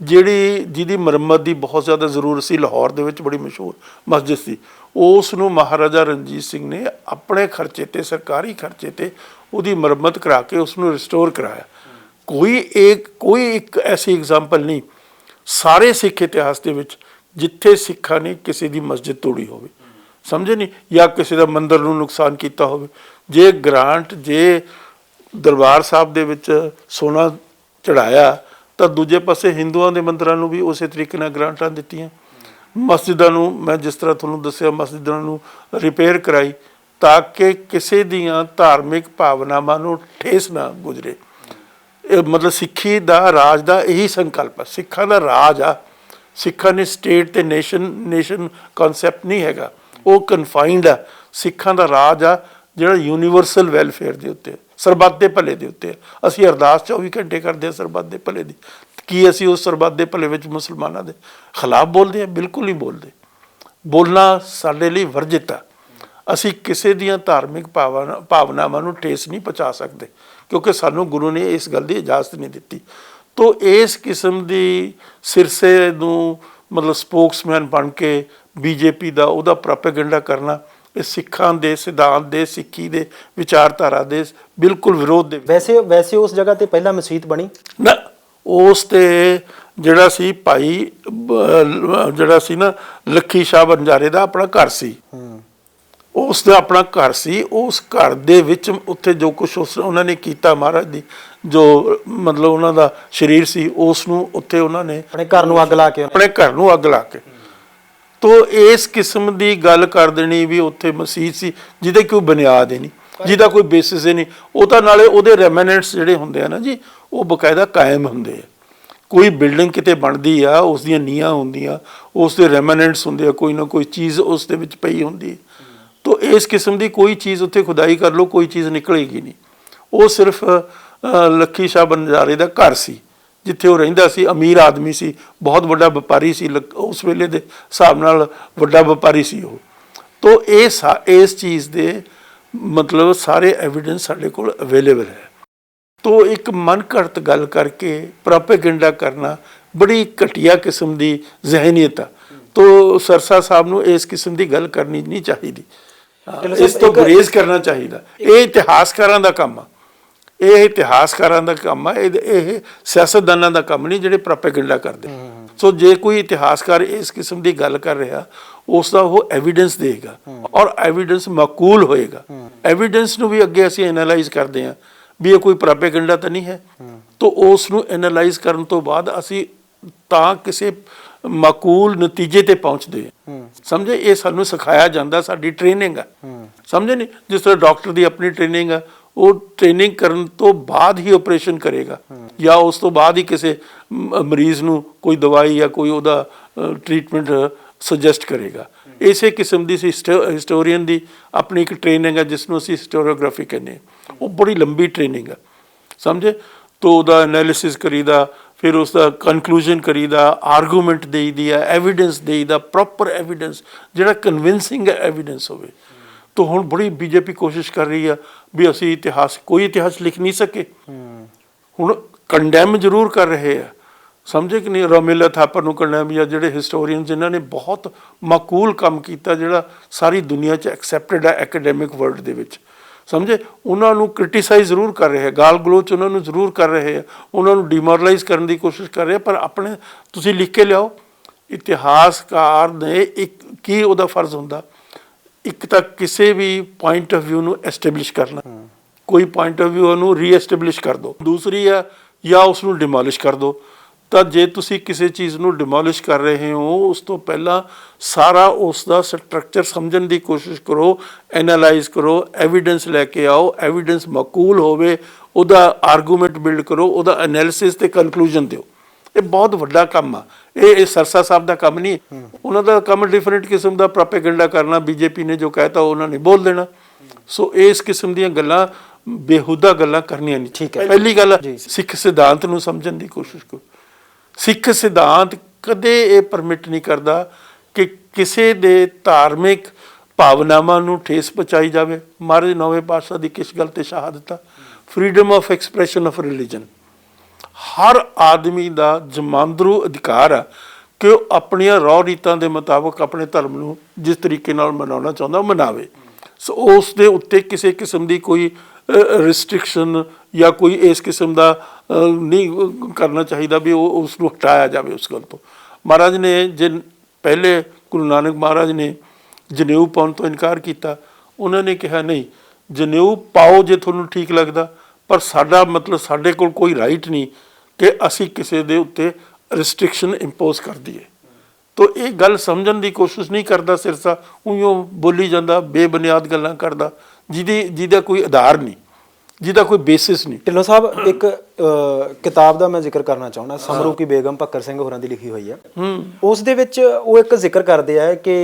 ਜਿਹੜੀ ਜਿਹਦੀ ਮੁਰੰਮਤ ਦੀ ਬਹੁਤ ਜ਼ਿਆਦਾ ਜ਼ਰੂਰਤ ਸੀ, ਲਾਹੌਰ ਦੇ ਵਿੱਚ ਬੜੀ ਮਸ਼ਹੂਰ ਮਸਜਿਦ ਸੀ, ਉਸ ਨੂੰ ਮਹਾਰਾਜਾ ਰਣਜੀਤ ਸਿੰਘ ਨੇ ਆਪਣੇ ਖਰਚੇ ਤੇ, ਸਰਕਾਰੀ ਖਰਚੇ ਤੇ ਉਹਦੀ ਮੁਰੰਮਤ ਕਰਾ ਕੇ ਉਸ ਨੂੰ ਰਿਸਟੋਰ ਕਰਾਇਆ। ਕੋਈ ਇੱਕ ਕੋਈ ਇੱਕ ਐਸੀ ਐਗਜ਼ਾਮਪਲ ਨਹੀਂ, ਸਾਰੇ ਸਿੱਖ ਇਤਿਹਾਸ ਦੇ ਵਿੱਚ ਜਿੱਥੇ ਸਿੱਖਾਂ ਨੇ ਕਿਸੇ ਦੀ ਮਸਜਿਦ ਤੋੜੀ ਹੋਵੇ, ਸਮਝੇ ਨਹੀਂ ਜਾਂ ਕਿਸੇ ਦਾ ਮੰਦਰ ਨੂੰ ਨੁਕਸਾਨ ਕੀਤਾ ਹੋਵੇ, ਜੇ ਗ੍ਰਾਂਟ, ਜੇ ਦਰਬਾਰ ਸਾਹਿਬ ਦੇ ਵਿੱਚ ਸੋਨਾ ਚੜਾਇਆ ਤਾਂ ਦੂਜੇ ਪਾਸੇ ਹਿੰਦੂਆਂ ਦੇ ਮੰਦਰਾਂ ਨੂੰ ਵੀ ਉਸੇ ਤਰੀਕੇ ਨਾਲ ਗ੍ਰਾਂਟਾਂ ਦਿੱਤੀਆਂ। ਮਸਜਿਦਾਂ ਨੂੰ ਮੈਂ ਜਿਸ ਤਰ੍ਹਾਂ ਤੁਹਾਨੂੰ ਦੱਸਿਆ, ਮਸਜਿਦਾਂ ਨੂੰ ਰਿਪੇਅਰ ਕਰਾਈ ਤਾਂ ਕਿ ਕਿਸੇ ਦੀਆਂ ਧਾਰਮਿਕ ਭਾਵਨਾਵਾਂ ਨੂੰ ਠੇਸ ਨਾ ਗੁਜ਼ਰੇ। ਇਹ ਮਤਲਬ ਸਿੱਖੀ ਦਾ, ਰਾਜ ਦਾ ਇਹੀ ਸੰਕਲਪ ਹੈ ਸਿੱਖਾਂ ਦਾ ਰਾਜ ਆ। ਸਿੱਖਾਂ ਨੇ ਸਟੇਟ ਤੇ ਨੇਸ਼ਨ ਨੇਸ਼ਨ ਕਨਸੈਪਟ ਨਹੀਂ ਹੈਗਾ। ਉਹ ਕਨਫਾਈਨਡ ਆ। ਸਿੱਖਾਂ ਦਾ ਰਾਜ ਆ। ਜਿਹੜਾ ਯੂਨੀਵਰਸਲ ਵੈਲਫੇਅਰ ਦੇ ਉੱਤੇ, ਸਰਬੱਤ ਦੇ ਭਲੇ ਦੇ ਉੱਤੇ ਅਸੀਂ ਅਰਦਾਸ 24 ਘੰਟੇ ਕਰਦੇ ਹਾਂ ਸਰਬੱਤ ਦੇ ਭਲੇ ਦੀ। ਕੀ ਅਸੀਂ ਉਸ ਸਰਬੱਤ ਦੇ ਭਲੇ ਵਿੱਚ ਮੁਸਲਮਾਨਾਂ ਦੇ ਖਿਲਾਫ ਬੋਲਦੇ ਹਾਂ? ਬਿਲਕੁਲ ਨਹੀਂ ਬੋਲਦੇ। ਬੋਲਣਾ ਸਾਡੇ ਲਈ ਵਰਜਿਤ ਆ ਅਸੀਂ ਕਿਸੇ ਦੀਆਂ ਧਾਰਮਿਕ ਭਾਵਨਾ, ਭਾਵਨਾਵਾਂ ਨੂੰ ਠੇਸ ਨਹੀਂ ਪਹੁੰਚਾ ਸਕਦੇ, ਕਿਉਂਕਿ ਸਾਨੂੰ ਗੁਰੂ ਨੇ ਇਸ ਗੱਲ ਦੀ ਇਜਾਜ਼ਤ ਨਹੀਂ ਦਿੱਤੀ। ਤੋ ਇਸ ਕਿਸਮ ਦੀ ਸਿਰਸੇ ਨੂੰ ਮਤਲਬ ਸਪੋਕਸਮੈਨ ਬਣ ਕੇ ਬੀਜੇਪੀ ਦਾ ਉਹਦਾ ਪ੍ਰੋਪੇਗੈਂਡਾ ਕਰਨਾ ਇਹ ਸਿੱਖਾਂ ਦੇ ਸਿਧਾਂਤ ਦੇ ਸਿੱਖੀ ਦੇ ਵਿਚਾਰਧਾਰਾ ਦੇ ਬਿਲਕੁਲ ਵਿਰੋਧ ਦੇ। ਵੈਸੇ ਵੈਸੇ ਉਸ ਜਗ੍ਹਾ ਤੇ ਪਹਿਲਾਂ ਮਸਜਿਦ ਬਣੀ? ਨਾ ਉਸ ਤੇ ਜਿਹੜਾ ਸੀ ਭਾਈ ਜਿਹੜਾ ਸੀ ਨਾ ਲੱਖੀ ਸ਼ਾਹ ਬੰਜਾਰੇ ਦਾ ਆਪਣਾ ਘਰ ਸੀ। ਉਸ ਦਾ ਆਪਣਾ ਘਰ ਸੀ। ਉਸ ਘਰ ਦੇ ਵਿੱਚ ਉੱਥੇ ਜੋ ਕੁਝ ਉਸ ਉਹਨਾਂ ਨੇ ਕੀਤਾ ਮਹਾਰਾਜ ਦੀ ਜੋ ਮਤਲਬ ਉਹਨਾਂ ਦਾ ਸਰੀਰ ਸੀ ਉਸ ਨੂੰ ਉੱਥੇ ਉਹਨਾਂ ਨੇ ਆਪਣੇ ਘਰ ਨੂੰ ਅੱਗ ਲਾ ਕੇ ਆਪਣੇ ਘਰ ਨੂੰ ਅੱਗ ਲਾ ਕੇ। ਤੋ ਇਸ ਕਿਸਮ ਦੀ ਗੱਲ ਕਰ ਦੇਣੀ ਵੀ ਉੱਥੇ ਮਸਜਿਦ ਸੀ ਜਿਹਦੇ ਕੋਈ ਬੁਨਿਆਦ ਹੀ ਨਹੀਂ ਜਿਹਦਾ ਕੋਈ ਬੇਸਿਸ ਹੀ ਨਹੀਂ। ਉਹ ਤਾਂ ਨਾਲੇ ਉਹਦੇ ਰੈਮਨੈਂਟਸ ਜਿਹੜੇ ਹੁੰਦੇ ਆ ਨਾ ਜੀ ਉਹ ਬਕਾਇਦਾ ਕਾਇਮ ਹੁੰਦੇ ਆ। ਕੋਈ ਬਿਲਡਿੰਗ ਕਿਤੇ ਬਣਦੀ ਆ ਉਸ ਦੀਆਂ ਨੀਹਾਂ ਹੁੰਦੀਆਂ ਉਸ ਦੇ ਰੈਮਨੈਂਟਸ ਹੁੰਦੇ ਆ ਕੋਈ ਨਾ ਕੋਈ ਚੀਜ਼ ਉਸ ਦੇ ਵਿੱਚ ਪਈ ਹੁੰਦੀ ਤੋ ਇਸ ਕਿਸਮ ਦੀ ਕੋਈ ਚੀਜ਼ ਉੱਥੇ ਖੁਦਾਈ ਕਰ ਲਓ ਕੋਈ ਚੀਜ਼ ਨਿਕਲੇਗੀ ਨਹੀਂ। ਉਹ ਸਿਰਫ ਲੱਖੀ ਸ਼ਾਹ ਬੰਜਾਰੇ ਦਾ ਘਰ ਸੀ। ਜਿੱਥੇ ਉਹ ਰਹਿੰਦਾ ਸੀ ਅਮੀਰ ਆਦਮੀ ਸੀ ਬਹੁਤ ਵੱਡਾ ਵਪਾਰੀ ਸੀ ਉਸ ਵੇਲੇ ਦੇ ਹਿਸਾਬ ਨਾਲ ਵੱਡਾ ਵਪਾਰੀ ਸੀ ਉਹ। ਤੋ ਇਹ ਇਸ ਚੀਜ਼ ਦੇ ਮਤਲਬ ਸਾਰੇ ਐਵੀਡੈਂਸ ਸਾਡੇ ਕੋਲ ਅਵੇਲੇਬਲ ਹੈ। ਤੋ ਇੱਕ ਮਨ ਘੜਤ ਗੱਲ ਕਰਕੇ ਪ੍ਰੋਪੇਗੈਂਡਾ ਕਰਨਾ ਬੜੀ ਘਟੀਆ ਕਿਸਮ ਦੀ ਜ਼ਿਹਨੀਅਤ ਆ। ਤੋ ਸਰਸਾ ਸਾਹਿਬ ਨੂੰ ਇਸ ਕਿਸਮ ਦੀ ਗੱਲ ਕਰਨੀ ਨਹੀਂ ਚਾਹੀਦੀ। ਇਸ ਤੋਂ ਗੁਰੇਜ਼ ਕਰਨਾ ਚਾਹੀਦਾ। ਇਹ ਇਤਿਹਾਸਕਾਰਾਂ ਦਾ ਕੰਮ ਆ। ਇਹ ਇਤਿਹਾਸਕਾਰਾਂ ਦਾ ਕੰਮ ਆ ਇਹ ਇਹ ਸਿਆਸਤਦਾਨਾਂ ਦਾ ਕੰਮ ਨਹੀਂ ਜਿਹੜੇ ਪ੍ਰੋਪੇਗੈਂਡਾ ਕਰਦੇ। ਸੋ ਜੇ ਕੋਈ ਇਤਿਹਾਸਕਾਰ ਇਸ ਕਿਸਮ ਦੀ ਗੱਲ ਕਰ ਰਿਹਾ ਉਸ ਦਾ ਉਹ ਐਵੀਡੈਂਸ ਦੇਗਾ ਔਰ ਐਵੀਡੈਂਸ ਮਕੂਲ ਹੋਏਗਾ। ਐਵੀਡੈਂਸ ਨੂੰ ਵੀ ਅੱਗੇ ਅਸੀਂ ਐਨਾਲਾਈਜ਼ ਕਰਦੇ ਹਾਂ ਵੀ ਇਹ ਕੋਈ ਪ੍ਰੋਪੇਗੈਂਡਾ ਤਾਂ ਨਹੀਂ ਹੈ। ਤਾਂ ਉਸ ਨੂੰ ਐਨਾਲਾਈਜ਼ ਕਰਨ ਤੋਂ ਬਾਅਦ ਅਸੀਂ ਤਾਂ ਕਿਸੇ ਮਕੂਲ ਨਤੀਜੇ ਤੇ ਪਹੁੰਚਦੇ ਹਾਂ। ਸਮਝੇ? ਇਹ ਸਾਨੂੰ ਸਿਖਾਇਆ ਜਾਂਦਾ ਸਾਡੀ ਟ੍ਰੇਨਿੰਗ ਆ। ਸਮਝੇ ਨਹੀਂ ਜਿਸ ਤਰ੍ਹਾਂ ਡਾਕਟਰ ਦੀ ਆਪਣੀ ਟ੍ਰੇਨਿੰਗ ਆ ਉਹ ਟ੍ਰੇਨਿੰਗ ਕਰਨ ਤੋਂ ਬਾਅਦ ਹੀ ਆਪਰੇਸ਼ਨ ਕਰੇਗਾ ਜਾਂ ਉਸ ਤੋਂ ਬਾਅਦ ਹੀ ਕਿਸੇ ਮਰੀਜ਼ ਨੂੰ ਕੋਈ ਦਵਾਈ ਜਾਂ ਕੋਈ ਉਹਦਾ ਟ੍ਰੀਟਮੈਂਟ ਸੁਜੈਸਟ ਕਰੇਗਾ। ਇਸੇ ਕਿਸਮ ਦੀ ਹਿਸਟੋਰੀਅਨ ਦੀ ਆਪਣੀ ਇੱਕ ਟ੍ਰੇਨਿੰਗ ਹੈ ਜਿਸ ਨੂੰ ਅਸੀਂ ਹਿਸਟੋਰੀਓਗ੍ਰਾਫੀ ਕਹਿੰਦੇ ਹਾਂ। ਉਹ ਬੜੀ ਲੰਬੀ ਟ੍ਰੇਨਿੰਗ ਹੈ। ਸਮਝੇ? ਤੋ ਉਹਦਾ ਐਨਾਲਿਸਿਸ ਕਰੀਦਾ ਫਿਰ ਉਸ ਦਾ ਕਨਕਲੂਜਨ ਕਰੀਦਾ ਆਰਗੂਮੈਂਟ ਦੇਈਦੀ ਆ ਐਵੀਡੈਂਸ ਦੇਈਦਾ ਪ੍ਰੋਪਰ ਐਵੀਡੈਂਸ ਜਿਹੜਾ ਕਨਵਿੰਸਿੰਗ ਐਵੀਡੈਂਸ ਹੋਵੇ। ਤੋ ਹੁਣ ਬੜੀ ਬੀਜੇਪੀ ਕੋਸ਼ਿਸ਼ ਕਰ ਰਹੀ ਆ ਵੀ ਅਸੀਂ ਇਤਿਹਾਸ, ਕੋਈ ਇਤਿਹਾਸ ਲਿਖ ਨਹੀਂ ਸਕੇ। ਹੁਣ ਕੰਡੈਮ ਜ਼ਰੂਰ ਕਰ ਰਹੇ ਆ। ਸਮਝੇ ਕਿ ਨਹੀਂ? ਰੋਮਿਲਾ ਥਾਪਰ ਨੂੰ ਕੰਡੈਮ ਜਾਂ ਜਿਹੜੇ ਹਿਸਟੋਰੀਅਨ ਜਿਨ੍ਹਾਂ ਨੇ ਬਹੁਤ ਮਾਕੂਲ ਕੰਮ ਕੀਤਾ, ਜਿਹੜਾ ਸਾਰੀ ਦੁਨੀਆ 'ਚ ਐਕਸੈਪਟਡ ਹੈ ਐਕੈਡੈਮਿਕ ਵਰਲਡ ਦੇ ਵਿੱਚ। ਸਮਝੇ? ਉਹਨਾਂ ਨੂੰ ਕ੍ਰਿਟਿਸਾਈਜ਼ ਜ਼ਰੂਰ ਕਰ ਰਹੇ ਆ। ਗਾਲ ਗਲੋਚ ਉਹਨਾਂ ਨੂੰ ਜ਼ਰੂਰ ਕਰ ਰਹੇ ਆ। ਉਹਨਾਂ ਨੂੰ ਡਿਮੋਰਲਾਈਜ਼ ਕਰਨ ਦੀ ਕੋਸ਼ਿਸ਼ ਕਰ ਰਹੇ ਪਰ ਆਪਣੇ ਤੁਸੀਂ ਲਿਖ ਕੇ ਲਿਆਓ, ਇਤਿਹਾਸਕਾਰ ਨੇ ਇੱਕ, ਕੀ ਉਹਦਾ ਫਰਜ਼ ਹੁੰਦਾ? ਇੱਕ ਤਾਂ ਕਿਸੇ ਵੀ ਪੁਆਇੰਟ ਆਫ View ਨੂੰ ਐਸਟੈਬਲਿਸ਼ ਕਰਨਾ। ਕੋਈ ਪੁਆਇੰਟ ਆਫ View ਨੂੰ ਰੀਐਸਟੈਬਲਿਸ਼ ਕਰ ਦਿਓ ਦੂਸਰੀ ਆ, ਜਾਂ ਉਸ ਨੂੰ ਡਿਮੋਲਿਸ਼ ਕਰ ਦਿਓ ਤਾਂ ਜੇ ਤੁਸੀਂ ਕਿਸੇ ਚੀਜ਼ ਨੂੰ ਡਿਮੋਲਿਸ਼ ਕਰ ਰਹੇ ਹੋ, ਉਸ ਤੋਂ ਪਹਿਲਾਂ ਸਾਰਾ ਉਸ ਦਾ ਸਟਰਕਚਰ ਸਮਝਣ ਦੀ ਕੋਸ਼ਿਸ਼ ਕਰੋ ਐਨਾਲਾਈਜ਼ ਕਰੋ ਐਵੀਡੈਂਸ ਲੈ ਕੇ ਆਓ ਐਵੀਡੈਂਸ ਮਕੂਲ ਹੋਵੇ, ਉਹਦਾ ਆਰਗੂਮੈਂਟ ਬਿਲਡ ਕਰੋ, ਉਹਦਾ ਐਨਾਲਿਸਿਸ ਤੇ ਕਨਕਲੂਜਨ ਦਿਓ। ਇਹ ਬਹੁਤ ਵੱਡਾ ਕੰਮ ਆ। ਇਹ ਇਹ ਸਰਸਾ ਸਾਹਿਬ ਦਾ ਕੰਮ ਨਹੀਂ। ਉਹਨਾਂ ਦਾ ਕੰਮ ਡਿਫਰੈਂਟ ਕਿਸਮ ਦਾ ਪ੍ਰੋਪੇਗੈਂਡਾ ਕਰਨਾ ਬੀਜੇਪੀ ਨੇ ਜੋ ਕਹਿਤਾ ਉਹਨਾਂ ਨੇ ਬੋਲ ਦੇਣਾ। ਸੋ ਇਸ ਕਿਸਮ ਦੀਆਂ ਗੱਲਾਂ ਬੇਹੁਦਾ ਗੱਲਾਂ ਕਰਨੀਆਂ ਨਹੀਂ। ਠੀਕ ਹੈ। ਪਹਿਲੀ ਗੱਲ। ਸਿੱਖ ਸਿਧਾਂਤ ਨੂੰ ਸਮਝਣ ਦੀ ਕੋਸ਼ਿਸ਼ ਕਰੋ। ਸਿੱਖ ਸਿਧਾਂਤ ਕਦੇ ਇਹ ਪਰਮਿਟ ਨਹੀਂ ਕਰਦਾ ਕਿ ਕਿਸੇ ਦੇ ਧਾਰਮਿਕ ਭਾਵਨਾਵਾਂ ਨੂੰ ਠੇਸ ਪਹੁੰਚਾਈ ਜਾਵੇ। ਮਹਾਰਾਜ ਨੌਵੇਂ ਪਾਤਸ਼ਾਹ ਦੀ ਕਿਸ ਗੱਲ ਤੇ ਸ਼ਹਾਦਤ ਆ freedom of expression of religion ਹਰ ਆਦਮੀ ਦਾ ਜਮਾਂਦਰੂ ਅਧਿਕਾਰ ਆ ਕਿ ਉਹ ਆਪਣੀਆਂ ਰੌ ਰੀਤਾਂ ਦੇ ਮੁਤਾਬਕ ਆਪਣੇ ਧਰਮ ਨੂੰ ਜਿਸ ਤਰੀਕੇ ਨਾਲ ਮਨਾਉਣਾ ਚਾਹੁੰਦਾ, ਉਹ ਮਨਾਵੇ। ਸੋ ਉਸ ਦੇ ਉੱਤੇ ਕਿਸੇ ਕਿਸਮ ਦੀ ਕੋਈ ਰਿਸਟ੍ਰਿਕਸ਼ਨ ਜਾਂ ਕੋਈ ਇਸ ਕਿਸਮ ਦਾ ਨਹੀਂ ਕਰਨਾ ਚਾਹੀਦਾ ਵੀ ਉਹ ਉਸ ਨੂੰ ਹਟਾਇਆ ਜਾਵੇ ਉਸ ਗੱਲ ਤੋਂ। ਮਹਾਰਾਜ ਨੇ ਜੇ ਪਹਿਲੇ ਗੁਰੂ ਨਾਨਕ ਮਹਾਰਾਜ ਨੇ ਜਨੇਊ ਪਾਉਣ ਤੋਂ ਇਨਕਾਰ ਕੀਤਾ, ਉਹਨਾਂ ਨੇ ਕਿਹਾ, ਨਹੀਂ, ਜਨੇਊ ਪਾਓ ਜੇ ਤੁਹਾਨੂੰ ਠੀਕ ਲੱਗਦਾ। ਪਰ ਸਾਡਾ ਮਤਲਬ ਸਾਡੇ ਕੋਲ ਕੋਈ ਰਾਈਟ ਨਹੀਂ ਕਿ ਅਸੀਂ ਕਿਸੇ ਦੇ ਉੱਤੇ ਰਿਸਟ੍ਰਿਕਸ਼ਨ ਇੰਪੋਜ਼ ਕਰ ਦਈਏ। ਤੋ ਇਹ ਗੱਲ ਸਮਝਣ ਦੀ ਕੋਸ਼ਿਸ਼ ਨਹੀਂ ਕਰਦਾ ਸਿਰਸਾ ਉਈਓ ਬੋਲੀ ਜਾਂਦਾ ਬੇਬੁਨਿਆਦ ਗੱਲਾਂ ਕਰਦਾ ਜਿਹਦੀ ਜਿਹਦਾ ਕੋਈ ਆਧਾਰ ਨਹੀਂ ਜਿਹਦਾ ਕੋਈ ਬੇਸਿਸ ਨਹੀਂ। ਢਿੱਲੋਂ ਸਾਹਿਬ ਇੱਕ ਕਿਤਾਬ ਦਾ ਮੈਂ ਜ਼ਿਕਰ ਕਰਨਾ ਚਾਹੁੰਦਾ ਸਮਰੂ ਕੀ ਬੇਗਮ ਭੱਕਰ ਸਿੰਘ ਹੋਰਾਂ ਦੀ ਲਿਖੀ ਹੋਈ ਹੈ। ਉਸ ਦੇ ਵਿੱਚ ਉਹ ਇੱਕ ਜ਼ਿਕਰ ਕਰਦੇ ਆ ਕਿ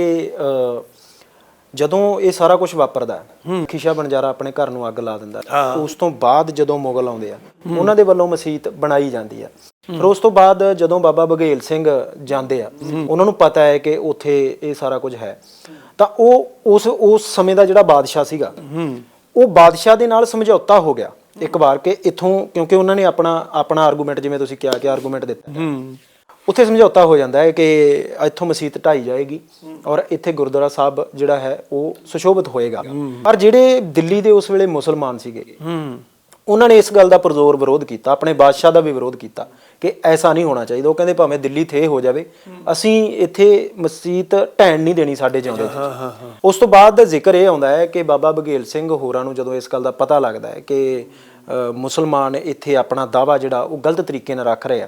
ਜਦੋਂ ਇਹ ਸਾਰਾ ਕੁਝ ਵਾਪਰਦਾ ਹੈ ਖਿਸ਼ਾ ਬਣਜਾਰਾ ਆਪਣੇ ਘਰ ਨੂੰ ਅੱਗ ਲਾ ਦਿੰਦਾ। ਉਸ ਤੋਂ ਬਾਅਦ ਜਦੋਂ ਮੁਗਲ ਆਉਂਦੇ ਆ ਉਹਨਾਂ ਦੇ ਵੱਲੋਂ ਮਸਜਿਦ ਬਣਾਈ ਜਾਂਦੀ ਆ। ਫਿਰ ਉਸ ਤੋਂ ਬਾਅਦ ਜਦੋਂ ਬਾਬਾ ਬਘੇਲ ਸਿੰਘ ਜਾਂਦੇ ਆ ਉਹਨਾਂ ਨੂੰ ਪਤਾ ਹੈ ਕਿ ਉੱਥੇ ਇਹ ਸਾਰਾ ਕੁਝ ਹੈ। ਤਾਂ ਉਹ ਉਸ ਉਸ ਸਮੇਂ ਦਾ ਜਿਹੜਾ ਬਾਦਸ਼ਾਹ ਸੀਗਾ ਉਹ ਬਾਦਸ਼ਾਹ ਦੇ ਨਾਲ ਸਮਝੌਤਾ ਹੋ ਗਿਆ ਇੱਕ ਵਾਰ ਕਿ ਇਥੋਂ ਕਿਉਂਕਿ ਉਹਨਾਂ ਨੇ ਆਪਣਾ ਆਪਣਾ ਆਰਗੂਮੈਂਟ ਜਿਵੇਂ ਤੁਸੀਂ ਕਿਹਾ ਕਿ ਆਰਗੂਮੈਂਟ ਦਿੱਤਾ। ਉੱਥੇ ਸਮਝੌਤਾ ਹੋ ਜਾਂਦਾ ਹੈ ਕਿ ਇੱਥੋਂ ਮਸਜਿਦ ਢਾਈ ਜਾਏਗੀ ਔਰ ਇੱਥੇ ਗੁਰਦੁਆਰਾ ਸਾਹਿਬ ਜਿਹੜਾ ਹੈ ਉਹ ਸੁਸ਼ੋਭਿਤ ਹੋਏਗਾ। ਪਰ ਜਿਹੜੇ ਦਿੱਲੀ ਦੇ ਉਸ ਵੇਲੇ ਮੁਸਲਮਾਨ ਸੀਗੇ ਉਹਨਾਂ ਨੇ ਇਸ ਗੱਲ ਦਾ ਪ੍ਰਜ਼ੋਰ ਵਿਰੋਧ ਕੀਤਾ ਆਪਣੇ ਬਾਦਸ਼ਾਹ ਦਾ ਵੀ ਵਿਰੋਧ ਕੀਤਾ ਕਿ ਐਸਾ ਨਹੀਂ ਹੋਣਾ ਚਾਹੀਦਾ। ਉਹ ਕਹਿੰਦੇ ਭਾਵੇਂ ਦਿੱਲੀ ਥੇ ਹੋ ਜਾਵੇ ਅਸੀਂ ਇੱਥੇ ਮਸਜਿਦ ਢਹਿਣ ਨਹੀਂ ਦੇਣੀ ਸਾਡੇ ਜਿਉਂਦੇ ਉਸ ਤੋਂ ਬਾਅਦ ਦਾ ਜ਼ਿਕਰ ਇਹ ਆਉਂਦਾ ਹੈ ਕਿ ਬਾਬਾ ਬਘੇਲ ਸਿੰਘ ਹੋਰਾਂ ਨੂੰ ਜਦੋਂ ਇਸ ਗੱਲ ਦਾ ਪਤਾ ਲੱਗਦਾ ਹੈ ਕਿ ਮੁਸਲਮਾਨ ਇੱਥੇ ਆਪਣਾ ਦਾਵਾ ਜਿਹੜਾ ਉਹ ਗਲਤ ਤਰੀਕੇ ਨਾਲ ਰੱਖ ਰਹੇ ਆ।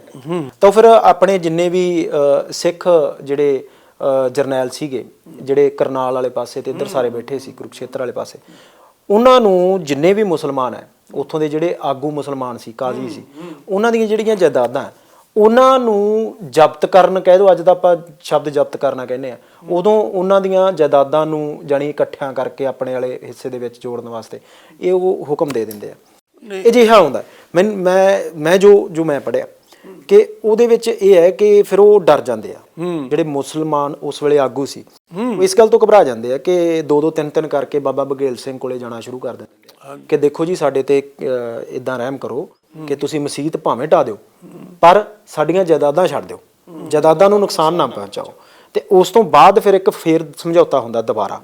ਤਾਂ ਫਿਰ ਆਪਣੇ ਜਿੰਨੇ ਵੀ ਸਿੱਖ ਜਿਹੜੇ ਜਰਨੈਲ ਸੀਗੇ, ਜਿਹੜੇ ਕਰਨਾਲ ਵਾਲੇ ਪਾਸੇ ਤੇ ਇੱਧਰ ਸਾਰੇ ਬੈਠੇ ਸੀ, ਕੁਰੂਕਸ਼ੇਤਰ ਵਾਲੇ ਪਾਸੇ, ਉਹਨਾਂ ਨੂੰ ਜਿੰਨੇ ਵੀ ਮੁਸਲਮਾਨ ਹੈ, ਉੱਥੋਂ ਦੇ ਜਿਹੜੇ ਆਗੂ ਮੁਸਲਮਾਨ ਸੀ, ਕਾਜ਼ੀ ਸੀ, ਉਹਨਾਂ ਦੀਆਂ ਜਿਹੜੀਆਂ ਜਾਇਦਾਦਾਂ, ਉਹਨਾਂ ਨੂੰ ਜ਼ਬਤ ਕਰਨ, ਕਹਿ ਦੋ ਅੱਜ ਦਾ ਆਪਾਂ ਸ਼ਬਦ ਜ਼ਬਤ ਕਰਨਾ ਕਹਿੰਦੇ ਆ, ਉਦੋਂ ਉਹਨਾਂ ਦੀਆਂ ਜਾਇਦਾਦਾਂ ਨੂੰ ਜਾਨੀ ਇਕੱਠਿਆਂ ਕਰਕੇ ਆਪਣੇ ਵਾਲੇ ਹਿੱਸੇ ਦੇ ਵਿੱਚ ਜੋੜਨ ਵਾਸਤੇ ਇਹ ਉਹ ਹੁਕਮ ਦੇ ਦਿੰਦੇ ਆ। ਇਹ ਜਿਹਾ ਹੁੰਦਾ। ਮੈਂ ਮੈਂ ਮੈਂ ਜੋ ਜੋ ਮੈਂ ਪੜਿਆ ਕਿ ਉਹਦੇ ਵਿੱਚ ਇਹ ਹੈ ਕਿ ਫਿਰ ਉਹ ਡਰ ਜਾਂਦੇ ਆ। ਜਿਹੜੇ ਮੁਸਲਮਾਨ ਉਸ ਵੇਲੇ ਆਗੂ ਸੀ ਉਹ ਇਸ ਗੱਲ ਤੋਂ ਘਬਰਾ ਜਾਂਦੇ ਆ ਕਿ ਦੋ ਦੋ ਤਿੰਨ ਤਿੰਨ ਕਰਕੇ ਬਾਬਾ ਬਘੇਲ ਸਿੰਘ ਕੋਲੇ ਜਾਣਾ ਸ਼ੁਰੂ ਕਰ ਦਿੰਦੇ ਕਿ ਦੇਖੋ ਜੀ ਸਾਡੇ ਤੇ ਇਦਾਂ ਰਹਿਮ ਕਰੋ ਕਿ ਤੁਸੀਂ ਮਸਜਿਦ ਭਾਵੇਂ ਢਾ ਦਿਓ ਪਰ ਸਾਡੀਆਂ ਜਾਇਦਾਦਾਂ ਛੱਡ ਦਿਓ। ਜਾਇਦਾਦਾਂ ਨੂੰ ਨੁਕਸਾਨ ਨਾ ਪਹੁੰਚਾਓ। ਤੇ ਉਸ ਤੋਂ ਬਾਅਦ ਫਿਰ ਇੱਕ ਫੇਰ ਸਮਝੌਤਾ ਹੁੰਦਾ ਦੁਬਾਰਾ।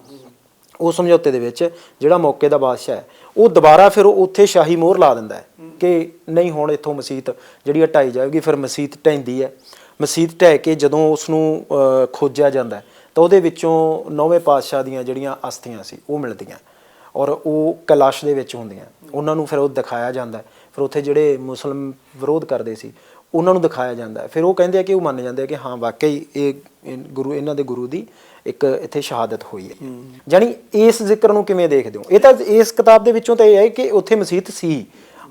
ਉਹ ਸਮਝੌਤੇ ਦੇ ਵਿੱਚ ਜਿਹੜਾ ਮੌਕੇ ਦਾ ਬਾਦਸ਼ਾਹ ਹੈ ਉਹ ਦੁਬਾਰਾ ਫਿਰ ਉੱਥੇ ਸ਼ਾਹੀ ਮੋਹਰ ਲਾ ਦਿੰਦਾ ਹੈ ਕਿ ਨਹੀਂ ਹੁਣ ਇੱਥੋਂ ਮਸਜਿਦ ਜਿਹੜੀ ਹਟਾਈ ਜਾਏਗੀ, ਫਿਰ ਮਸਜਿਦ ਢਹਿੰਦੀ ਹੈ। ਮਸਜਿਦ ਢਹਿ ਕੇ ਜਦੋਂ ਉਸ ਨੂੰ ਖੋਜਿਆ ਜਾਂਦਾ ਤਾਂ ਉਹਦੇ ਵਿੱਚੋਂ ਨੌਵੇਂ ਪਾਤਸ਼ਾਹ ਦੀਆਂ ਜਿਹੜੀਆਂ ਅਸਥੀਆਂ ਸੀ, ਉਹ ਮਿਲਦੀਆਂ ਔਰ ਉਹ ਕਲਾਸ਼ ਦੇ ਵਿੱਚ ਹੁੰਦੀਆਂ ਉਹਨਾਂ ਨੂੰ ਫਿਰ ਉਹ ਦਿਖਾਇਆ ਜਾਂਦਾ ਫਿਰ ਉੱਥੇ ਜਿਹੜੇ ਮੁਸਲਮ ਵਿਰੋਧ ਕਰਦੇ ਸੀ ਉਹਨਾਂ ਨੂੰ ਦਿਖਾਇਆ ਜਾਂਦਾ ਹੈ। ਫਿਰ ਉਹ ਕਹਿੰਦੇ ਆ ਕਿ ਉਹ ਮੰਨ ਜਾਂਦੇ ਆ ਕਿ ਹਾਂ ਵਾਕਈ ਇਹ ਗੁਰੂ ਇਹਨਾਂ ਦੇ ਗੁਰੂ ਦੀ ਇੱਕ ਇੱਥੇ ਸ਼ਹਾਦਤ ਹੋਈ ਹੈ। ਜਾਨੀ ਇਸ ਜ਼ਿਕਰ ਨੂੰ ਕਿਵੇਂ ਦੇਖਦੇ ਹੋ? ਇਹ ਤਾਂ ਇਸ ਕਿਤਾਬ ਦੇ ਵਿੱਚੋਂ ਤਾਂ ਇਹ ਹੈ ਕਿ ਉੱਥੇ ਮਸਜਿਦ ਸੀ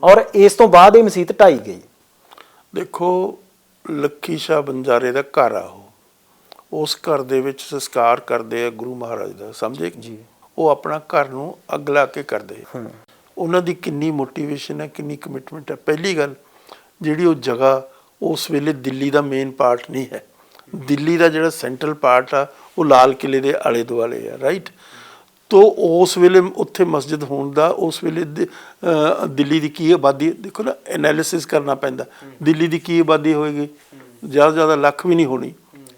ਔਰ ਇਸ ਤੋਂ ਬਾਅਦ ਇਹ ਮਸਜਿਦ ਢਾਈ ਗਈ। ਦੇਖੋ ਲੱਖੀ ਸ਼ਾਹ ਬੰਜਾਰੇ ਦਾ ਘਰ ਆ ਉਹ। ਉਸ ਘਰ ਦੇ ਵਿੱਚ ਸੰਸਕਾਰ ਕਰਦੇ ਆ ਗੁਰੂ ਮਹਾਰਾਜ ਦਾ ਸਮਝੇ? ਜੀ। ਉਹ ਆਪਣਾ ਘਰ ਨੂੰ ਅੱਗ ਲਾ ਕੇ ਕਰਦੇ। ਉਹਨਾਂ ਦੀ ਕਿੰਨੀ ਮੋਟੀਵੇਸ਼ਨ ਹੈ ਕਿੰਨੀ ਕਮਿਟਮੈਂਟ ਹੈ। ਪਹਿਲੀ ਗੱਲ ਜਿਹੜੀ ਉਹ ਜਗ੍ਹਾ ਉਸ ਵੇਲੇ ਦਿੱਲੀ ਦਾ ਮੇਨ ਪਾਰਟ ਨਹੀਂ ਹੈ। ਦਿੱਲੀ ਦਾ ਜਿਹੜਾ ਸੈਂਟਰਲ ਪਾਰਟ ਆ, ਉਹ ਲਾਲ ਕਿਲੇ ਦੇ ਆਲੇ ਦੁਆਲੇ ਆ ਰਾਈਟ ਤੋ ਉਸ ਵੇਲੇ ਉੱਥੇ ਮਸਜਿਦ ਹੋਣ ਦਾ, ਉਸ ਵੇਲੇ ਦਿੱਲੀ ਦੀ ਕੀ ਆਬਾਦੀ, ਦੇਖੋ ਨਾ ਐਨਾਲਿਸਿਸ ਕਰਨਾ ਪੈਂਦਾ। ਦਿੱਲੀ ਦੀ ਕੀ ਆਬਾਦੀ ਹੋਏਗੀ? ਜ਼ਿਆਦਾ ਜ਼ਿਆਦਾ ਲੱਖ ਵੀ ਨਹੀਂ ਹੋਣੀ।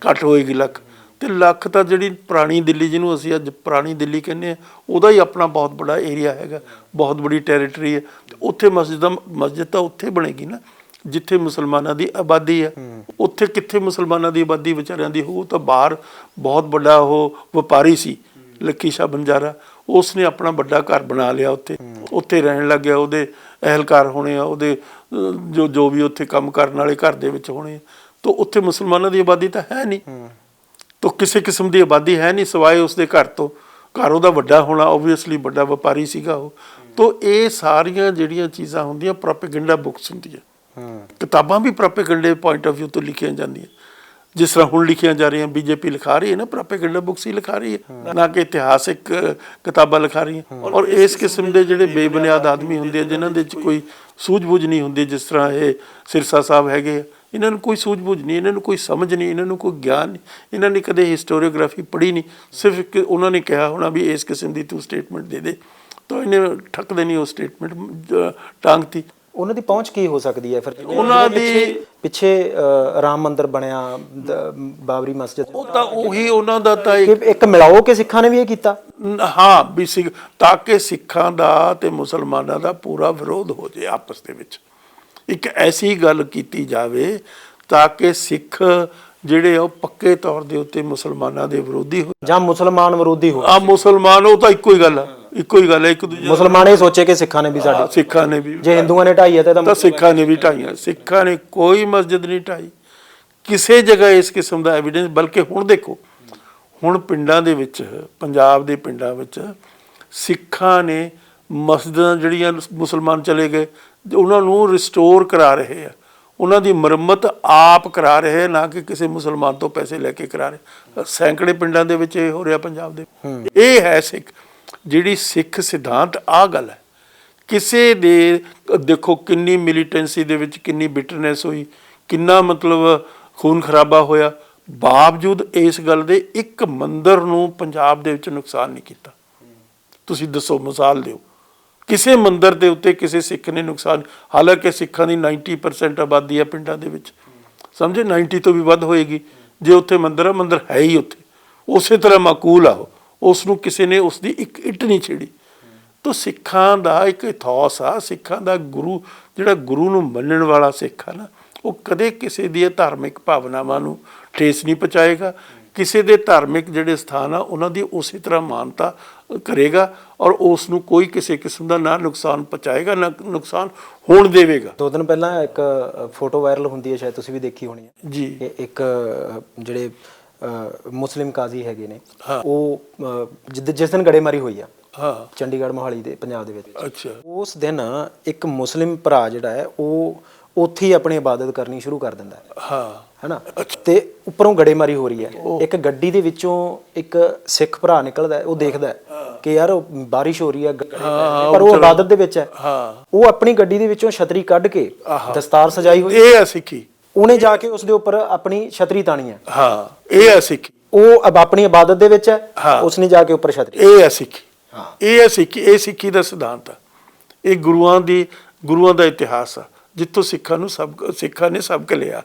ਘੱਟ ਹੋਏਗੀ ਲੱਖ। ਤੇ ਲੱਖ ਤਾਂ ਜਿਹੜੀ ਪੁਰਾਣੀ ਦਿੱਲੀ ਜਿਹਨੂੰ ਅਸੀਂ ਅੱਜ ਪੁਰਾਣੀ ਦਿੱਲੀ ਕਹਿੰਦੇ ਆ, ਉਹਦਾ ਹੀ ਆਪਣਾ ਬਹੁਤ ਬੜਾ ਏਰੀਆ ਹੈਗਾ। ਬਹੁਤ ਬੜੀ ਟੈਰੀਟਰੀ ਹੈ। ਤੇ ਉੱਥੇ ਮਸਜਿਦ ਮਸਜਿਦ ਤਾਂ ਉੱਥੇ ਬਣੇਗੀ ਨਾ। ਜਿੱਥੇ ਮੁਸਲਮਾਨਾਂ ਦੀ ਆਬਾਦੀ ਹੈ। ਉੱਥੇ ਕਿੱਥੇ ਮੁਸਲਮਾਨਾਂ ਦੀ ਆਬਾਦੀ ਵਿਚਾਰਿਆਂ ਦੀ ਹੋ ਤਾਂ ਬਾਹਰ ਬਹੁਤ ਵੱਡਾ ਉਹ ਵਪਾਰੀ ਸੀ ਲੱਕੀ ਸ਼ਾਹ ਬੰਜਾਰਾ ਉਸ ਨੇ ਆਪਣਾ ਵੱਡਾ ਘਰ ਬਣਾ ਲਿਆ ਉੱਥੇ। ਉੱਥੇ ਰਹਿਣ ਲੱਗਿਆ ਉਹਦੇ ਅਹਿਲਕਾਰ ਹੋਣੇ ਆ ਉਹਦੇ ਜੋ ਜੋ ਵੀ ਉੱਥੇ ਕੰਮ ਕਰਨ ਵਾਲੇ ਘਰ ਦੇ ਵਿੱਚ ਹੋਣੇ ਆ। ਤਾਂ ਉੱਥੇ ਮੁਸਲਮਾਨਾਂ ਦੀ ਆਬਾਦੀ ਤਾਂ ਹੈ ਨਹੀਂ। ਤਾਂ ਕਿਸੇ ਕਿਸਮ ਦੀ ਆਬਾਦੀ ਹੈ ਨਹੀਂ ਸਿਵਾਏ ਉਸਦੇ ਘਰ ਤੋਂ। ਘਰ ਉਹਦਾ ਵੱਡਾ ਹੋਣਾ ਆਬਵੀਅਸਲੀ ਵੱਡਾ ਵਪਾਰੀ ਸੀਗਾ ਉਹ। ਤਾਂ ਇਹ ਸਾਰੀਆਂ ਜਿਹੜੀਆਂ ਚੀਜ਼ਾਂ ਹੁੰਦੀਆਂ ਪ੍ਰੋਪੇਗੈਂਡਾ ਬੁੱਕਸ ਹੁੰਦੀਆਂ। ਕਿਤਾਬਾਂ ਵੀ ਪ੍ਰੋਪੇਗੈਂਡੇ ਪੁਆਇੰਟ ਆਫ View ਤੋਂ ਲਿਖੀਆਂ ਜਾਂਦੀਆਂ। ਜਿਸ ਤਰ੍ਹਾਂ ਹੁਣ ਲਿਖੀਆਂ ਜਾ ਰਹੀਆਂ ਬੀਜੇਪੀ ਲਿਖਾ ਰਹੀ ਹੈ ਨਾ ਪ੍ਰੋਪੇਗੈਂਡਾ ਬੁੱਕਸ ਹੀ ਲਿਖਾ ਰਹੀ ਹੈ। ਨਾ ਕਿ ਇਤਿਹਾਸਿਕ ਕਿਤਾਬਾਂ ਲਿਖਾ ਰਹੀ ਹੈ। ਔਰ ਇਸ ਕਿਸਮ ਦੇ ਜਿਹੜੇ ਬੇਬੁਨਿਆਦ ਆਦਮੀ ਹੁੰਦੇ ਆ ਜਿਨ੍ਹਾਂ ਦੇ ਵਿੱਚ ਕੋਈ ਸੂਝ-ਬੂਝ ਨਹੀਂ ਹੁੰਦੀ ਜਿਸ ਤਰ੍ਹਾਂ ਇਹ ਸਿਰਸਾ ਸਾਹਿਬ ਹੈਗੇ ਇਹਨਾਂ ਨੂੰ ਕੋਈ ਸੂਝ-ਬੂਝ ਨਹੀਂ ਇਹਨਾਂ ਨੂੰ ਕੋਈ ਸਮਝ ਨਹੀਂ ਇਹਨਾਂ ਨੂੰ ਕੋਈ ਗਿਆਨ ਨਹੀਂ ਇਹਨਾਂ ਨੇ ਕਦੇ ਹਿਸਟੋਰੀਓਗ੍ਰਾਫੀ ਪੜ੍ਹੀ ਨਹੀਂ। ਸਿਰਫ ਉਹਨਾਂ ਨੇ ਕਿਹਾ ਹੋਣਾ ਵੀ ਇਸ ਕਿਸਮ ਦੀ ਤੂੰ ਸਟੇਟਮੈਂਟ ਦੇ ਦੇ। ਤਾਂ ਇਹਨੇ ਠੱਕ ਦੇਣੀ ਉਹ ਸਟੇਟਮੈਂਟ ਟਾਂਗਤੀ ਉਹਨਾਂ ਦੀ ਪਹੁੰਚ ਕੀ ਹੋ ਸਕਦੀ ਹੈ? ਫਿਰ ਉਹਨਾਂ ਦੀ- ਪਿੱਛੇ- ਪਿੱਛੇ ਅ, ਰਾਮ ਮੰਦਿਰ ਬਣਿਆ ਦ- ਬਾਬਰੀ ਮਸਜਿਦ ਉਹ ਤਾਂ ਉਹੀ ਉਹਨਾਂ ਦਾ ਤਾਂ ਇੱਕ ਕਿ ਇੱਕ ਮਿਲਾਓ ਕਿ ਸਿੱਖਾਂ ਨੇ ਵੀ ਇਹ ਕੀਤਾ? ਨ- ਹਾਂ ਵੀ ਸਿੱਖ ਤਾਂ ਕਿ ਸਿੱਖਾਂ ਦਾ ਤੇ ਮੁਸਲਮਾਨਾਂ ਦਾ ਪੂਰਾ ਵਿਰੋਧ ਹੋ ਜੇ ਆਪਸ ਦੇ ਵਿੱਚ। ਇੱਕ ਐਸੀ ਗੱਲ ਕੀਤੀ ਜਾਵੇ ਤਾਂ ਕਿ ਸਿੱਖ ਜਿਹੜੇ ਆ ਉਹ ਪੱਕੇ ਤੌਰ ਦੇ ਉੱਤੇ ਮੁਸਲਮਾਨਾਂ ਦੇ ਵਿਰੋਧੀ ਹੋ ਜਾਂ ਮੁਸਲਮਾਨ ਵਿਰੋਧੀ ਹੋ ਆ ਮੁਸਲਮਾਨ ਉਹ ਤਾਂ ਇੱਕੋ ਹੀ ਗੱਲ ਆ। ਇੱਕੋ ਹੀ ਗੱਲ ਹੈ ਇੱਕ ਦੂਜੇ ਮੁਸਲਮਾਨ ਇਹ ਸੋਚੇ ਕਿ ਸਿੱਖਾਂ ਨੇ ਵੀ ਹਾਂ, ਸਾਡੇ ਸਿੱਖਾਂ ਨੇ ਵੀ ਜੇ ਹਿੰਦੂਆਂ ਨੇ ਢਾਈ ਹੈ ਤਾਂ ਸਿੱਖਾਂ ਨੇ ਵੀ ਢਾਈਆਂ। ਸਿੱਖਾਂ ਨੇ ਕੋਈ ਮਸਜਿਦ ਨਹੀਂ ਢਾਈ। ਕਿਸੇ ਜਗ੍ਹਾ ਇਸ ਕਿਸਮ ਦਾ ਐਵੀਡੈਂਸ ਬਲਕਿ ਹੁਣ ਦੇਖੋ ਹੁਣ ਪਿੰਡਾਂ ਦੇ ਵਿੱਚ ਪੰਜਾਬ ਦੇ ਪਿੰਡਾਂ ਵਿੱਚ ਸਿੱਖਾਂ ਨੇ ਮਸਜਿਦਾਂ ਜਿਹੜੀਆਂ ਮੁਸਲਮਾਨ ਚਲੇ ਗਏ ਉਹਨਾਂ ਨੂੰ ਰਿਸਟੋਰ ਕਰਾ ਰਹੇ ਆ। ਉਹਨਾਂ ਦੀ ਮੁਰੰਮਤ ਆਪ ਕਰਾ ਰਹੇ ਨਾ ਕਿ ਕਿਸੇ ਮੁਸਲਮਾਨ ਤੋਂ ਪੈਸੇ ਲੈ ਕੇ ਕਰਾ ਰਹੇ। ਸੈਂਕੜੇ ਪਿੰਡਾਂ ਦੇ ਵਿੱਚ ਇਹ ਹੋ ਰਿਹਾ ਪੰਜਾਬ ਦੇ ਇਹ ਹੈ ਸਿੱਖ। ਜਿਹੜੀ ਸਿੱਖ ਸਿਧਾਂਤ ਆ ਗੱਲ ਹੈ। ਕਿਸੇ ਦੇ, ਦੇਖੋ ਕਿੰਨੀ ਮਿਲੀਟੈਂਸੀ ਦੇ ਵਿੱਚ ਕਿੰਨੀ ਬਿਟਰਨੈਸ ਹੋਈ, ਕਿੰਨਾ ਮਤਲਬ ਖੂਨ ਖਰਾਬਾ ਹੋਇਆ। ਬਾਵਜੂਦ ਇਸ ਗੱਲ ਦੇ ਇੱਕ ਮੰਦਰ ਨੂੰ ਪੰਜਾਬ ਦੇ ਵਿੱਚ ਨੁਕਸਾਨ ਨਹੀਂ ਕੀਤਾ। ਤੁਸੀਂ ਦੱਸੋ, ਮਿਸਾਲ ਦਿਓ। ਕਿਸੇ ਮੰਦਰ ਦੇ ਉੱਤੇ ਕਿਸੇ ਸਿੱਖ ਨੇ ਨੁਕਸਾਨ, ਹਾਲਾਂਕਿ ਸਿੱਖਾਂ ਦੀ 90% ਆਬਾਦੀ ਹੈ ਪਿੰਡਾਂ ਦੇ ਵਿੱਚ। ਸਮਝੇ? 90 ਤੋਂ ਵੀ ਵੱਧ ਹੋਏਗੀ। ਜੇ ਉੱਥੇ ਮੰਦਰ ਆ, ਮੰਦਰ ਹੈ ਹੀ ਉੱਥੇ। ਉਸੇ ਤਰ੍ਹਾਂ ਮਾਕੂਲ ਆ ਉਹ। ਉਸ ਨੂੰ ਕਿਸੇ ਨੇ ਉਸ ਦੀ ਇੱਕ ਇੱਟ ਨਹੀਂ ਛੇੜੀ। ਤੋ ਸਿੱਖਾਂ ਦਾ ਇੱਕ ਇਥੋਸ ਆ ਸਿੱਖਾਂ ਦਾ ਗੁਰੂ ਜਿਹੜਾ ਗੁਰੂ ਨੂੰ ਮੰਨਣ ਵਾਲਾ ਸਿੱਖ ਆ ਨਾ ਉਹ ਕਦੇ ਕਿਸੇ ਦੀਆਂ ਧਾਰਮਿਕ ਭਾਵਨਾਵਾਂ ਨੂੰ ਠੇਸ ਨਹੀਂ ਪਹੁੰਚਾਏਗਾ। ਕਿਸੇ ਦੇ ਧਾਰਮਿਕ ਜਿਹੜੇ ਸਥਾਨ ਆ ਉਹਨਾਂ ਦੀ ਉਸੇ ਤਰ੍ਹਾਂ ਮਾਨਤਾ ਕਰੇਗਾ ਔਰ ਉਸ ਨੂੰ ਕੋਈ ਕਿਸੇ ਕਿਸਮ ਦਾ ਨਾ ਨੁਕਸਾਨ ਪਹੁੰਚਾਏਗਾ ਨਾ ਨੁਕਸਾਨ ਹੋਣ ਦੇਵੇਗਾ। ਦੋ ਦਿਨ ਪਹਿਲਾਂ ਇੱਕ ਫੋਟੋ ਵਾਇਰਲ ਹੁੰਦੀ ਹੈ ਸ਼ਾਇਦ ਤੁਸੀਂ ਵੀ ਦੇਖੀ ਹੋਣੀ ਹੈ। ਜੀ। ਇੱਕ ਜਿਹੜੇ ਮੁਸਲਿਮ ਕਾਜ਼ੀ ਹੈਗੇ ਨੇ। ਹਾਂ। ਉਹ ਜਿੱਦ- ਜਿਸ ਦਿਨ ਗੜੇਮਾਰੀ ਹੋਈ ਆ ਹਾਂ। ਚੰਡੀਗੜ੍ਹ ਮੋਹਾਲੀ ਦੇ ਪੰਜਾਬ ਦੇ ਵਿੱਚ। ਅੱਛਾ। ਉਸ ਦਿਨ ਇੱਕ ਮੁਸਲਿਮ ਭਰਾ ਜਿਹੜਾ ਹੈ ਉਹ ਉੱਥੇ ਹੀ ਆਪਣੀ ਇਬਾਦਤ ਕਰਨੀ ਸ਼ੁਰੂ ਕਰ ਦਿੰਦਾ ਹੈ। ਹਾਂ। ਹੈਨਾ? ਤੇ ਉੱਪਰੋਂ ਗੜੇਮਾਰੀ ਹੋ ਰਹੀ ਹੈ। ਇੱਕ ਗੱਡੀ ਦੇ ਵਿੱਚੋਂ ਇੱਕ ਸਿੱਖ ਭਰਾ ਨਿਕਲਦਾ ਹੈ ਉਹ ਦੇਖਦਾ ਹੈ ਕਿ ਯਾਰ ਉਹ ਬਾਰਿਸ਼ ਹੋ ਰਹੀ ਹੈ ਪਰ ਉਹ ਇਬਾਦਤ ਦੇ ਵਿੱਚ ਹੈ। ਹਾਂ। ਉਹ ਆਪਣੀ ਗੱਡੀ ਦੇ ਵਿੱਚੋਂ ਛਤਰੀ ਕੱਢ ਕੇ ਦਸਤਾਰ ਸਜਾਈ ਹੋਈ ਇਹ ਆ ਸਿੱਖੀ। ਉਹਨੇ ਜਾ ਕੇ ਉਸ ਦੇ ਉੱਪਰ ਆਪਣੀ ਛਤਰੀ ਤਾਣੀ ਹੈ। ਹਾਂ ਇਹ ਆ ਸਿੱਖੀ। ਉਹ ਅਬ ਆਪਣੀ ਇਬਾਦਤ ਦੇ ਵਿੱਚ ਹੈ ਹਾਂ। ਉਸਨੇ ਜਾ ਕੇ ਉੱਪਰ ਛਤਰੀ। ਇਹ ਹੈ ਸਿੱਖੀ। ਹਾਂ। ਇਹ ਹੈ ਸਿੱਖੀ ਇਹ ਸਿੱਖੀ ਦਾ ਸਿਧਾਂਤ ਆ ਇਹ ਗੁਰੂਆਂ ਦੀ ਗੁਰੂਆਂ ਦਾ ਇਤਿਹਾਸ ਆ ਜਿੱਥੋਂ ਸਿੱਖਾਂ ਨੂੰ ਸਭ ਸਿੱਖਾਂ ਨੇ ਸਬਕ ਲਿਆ।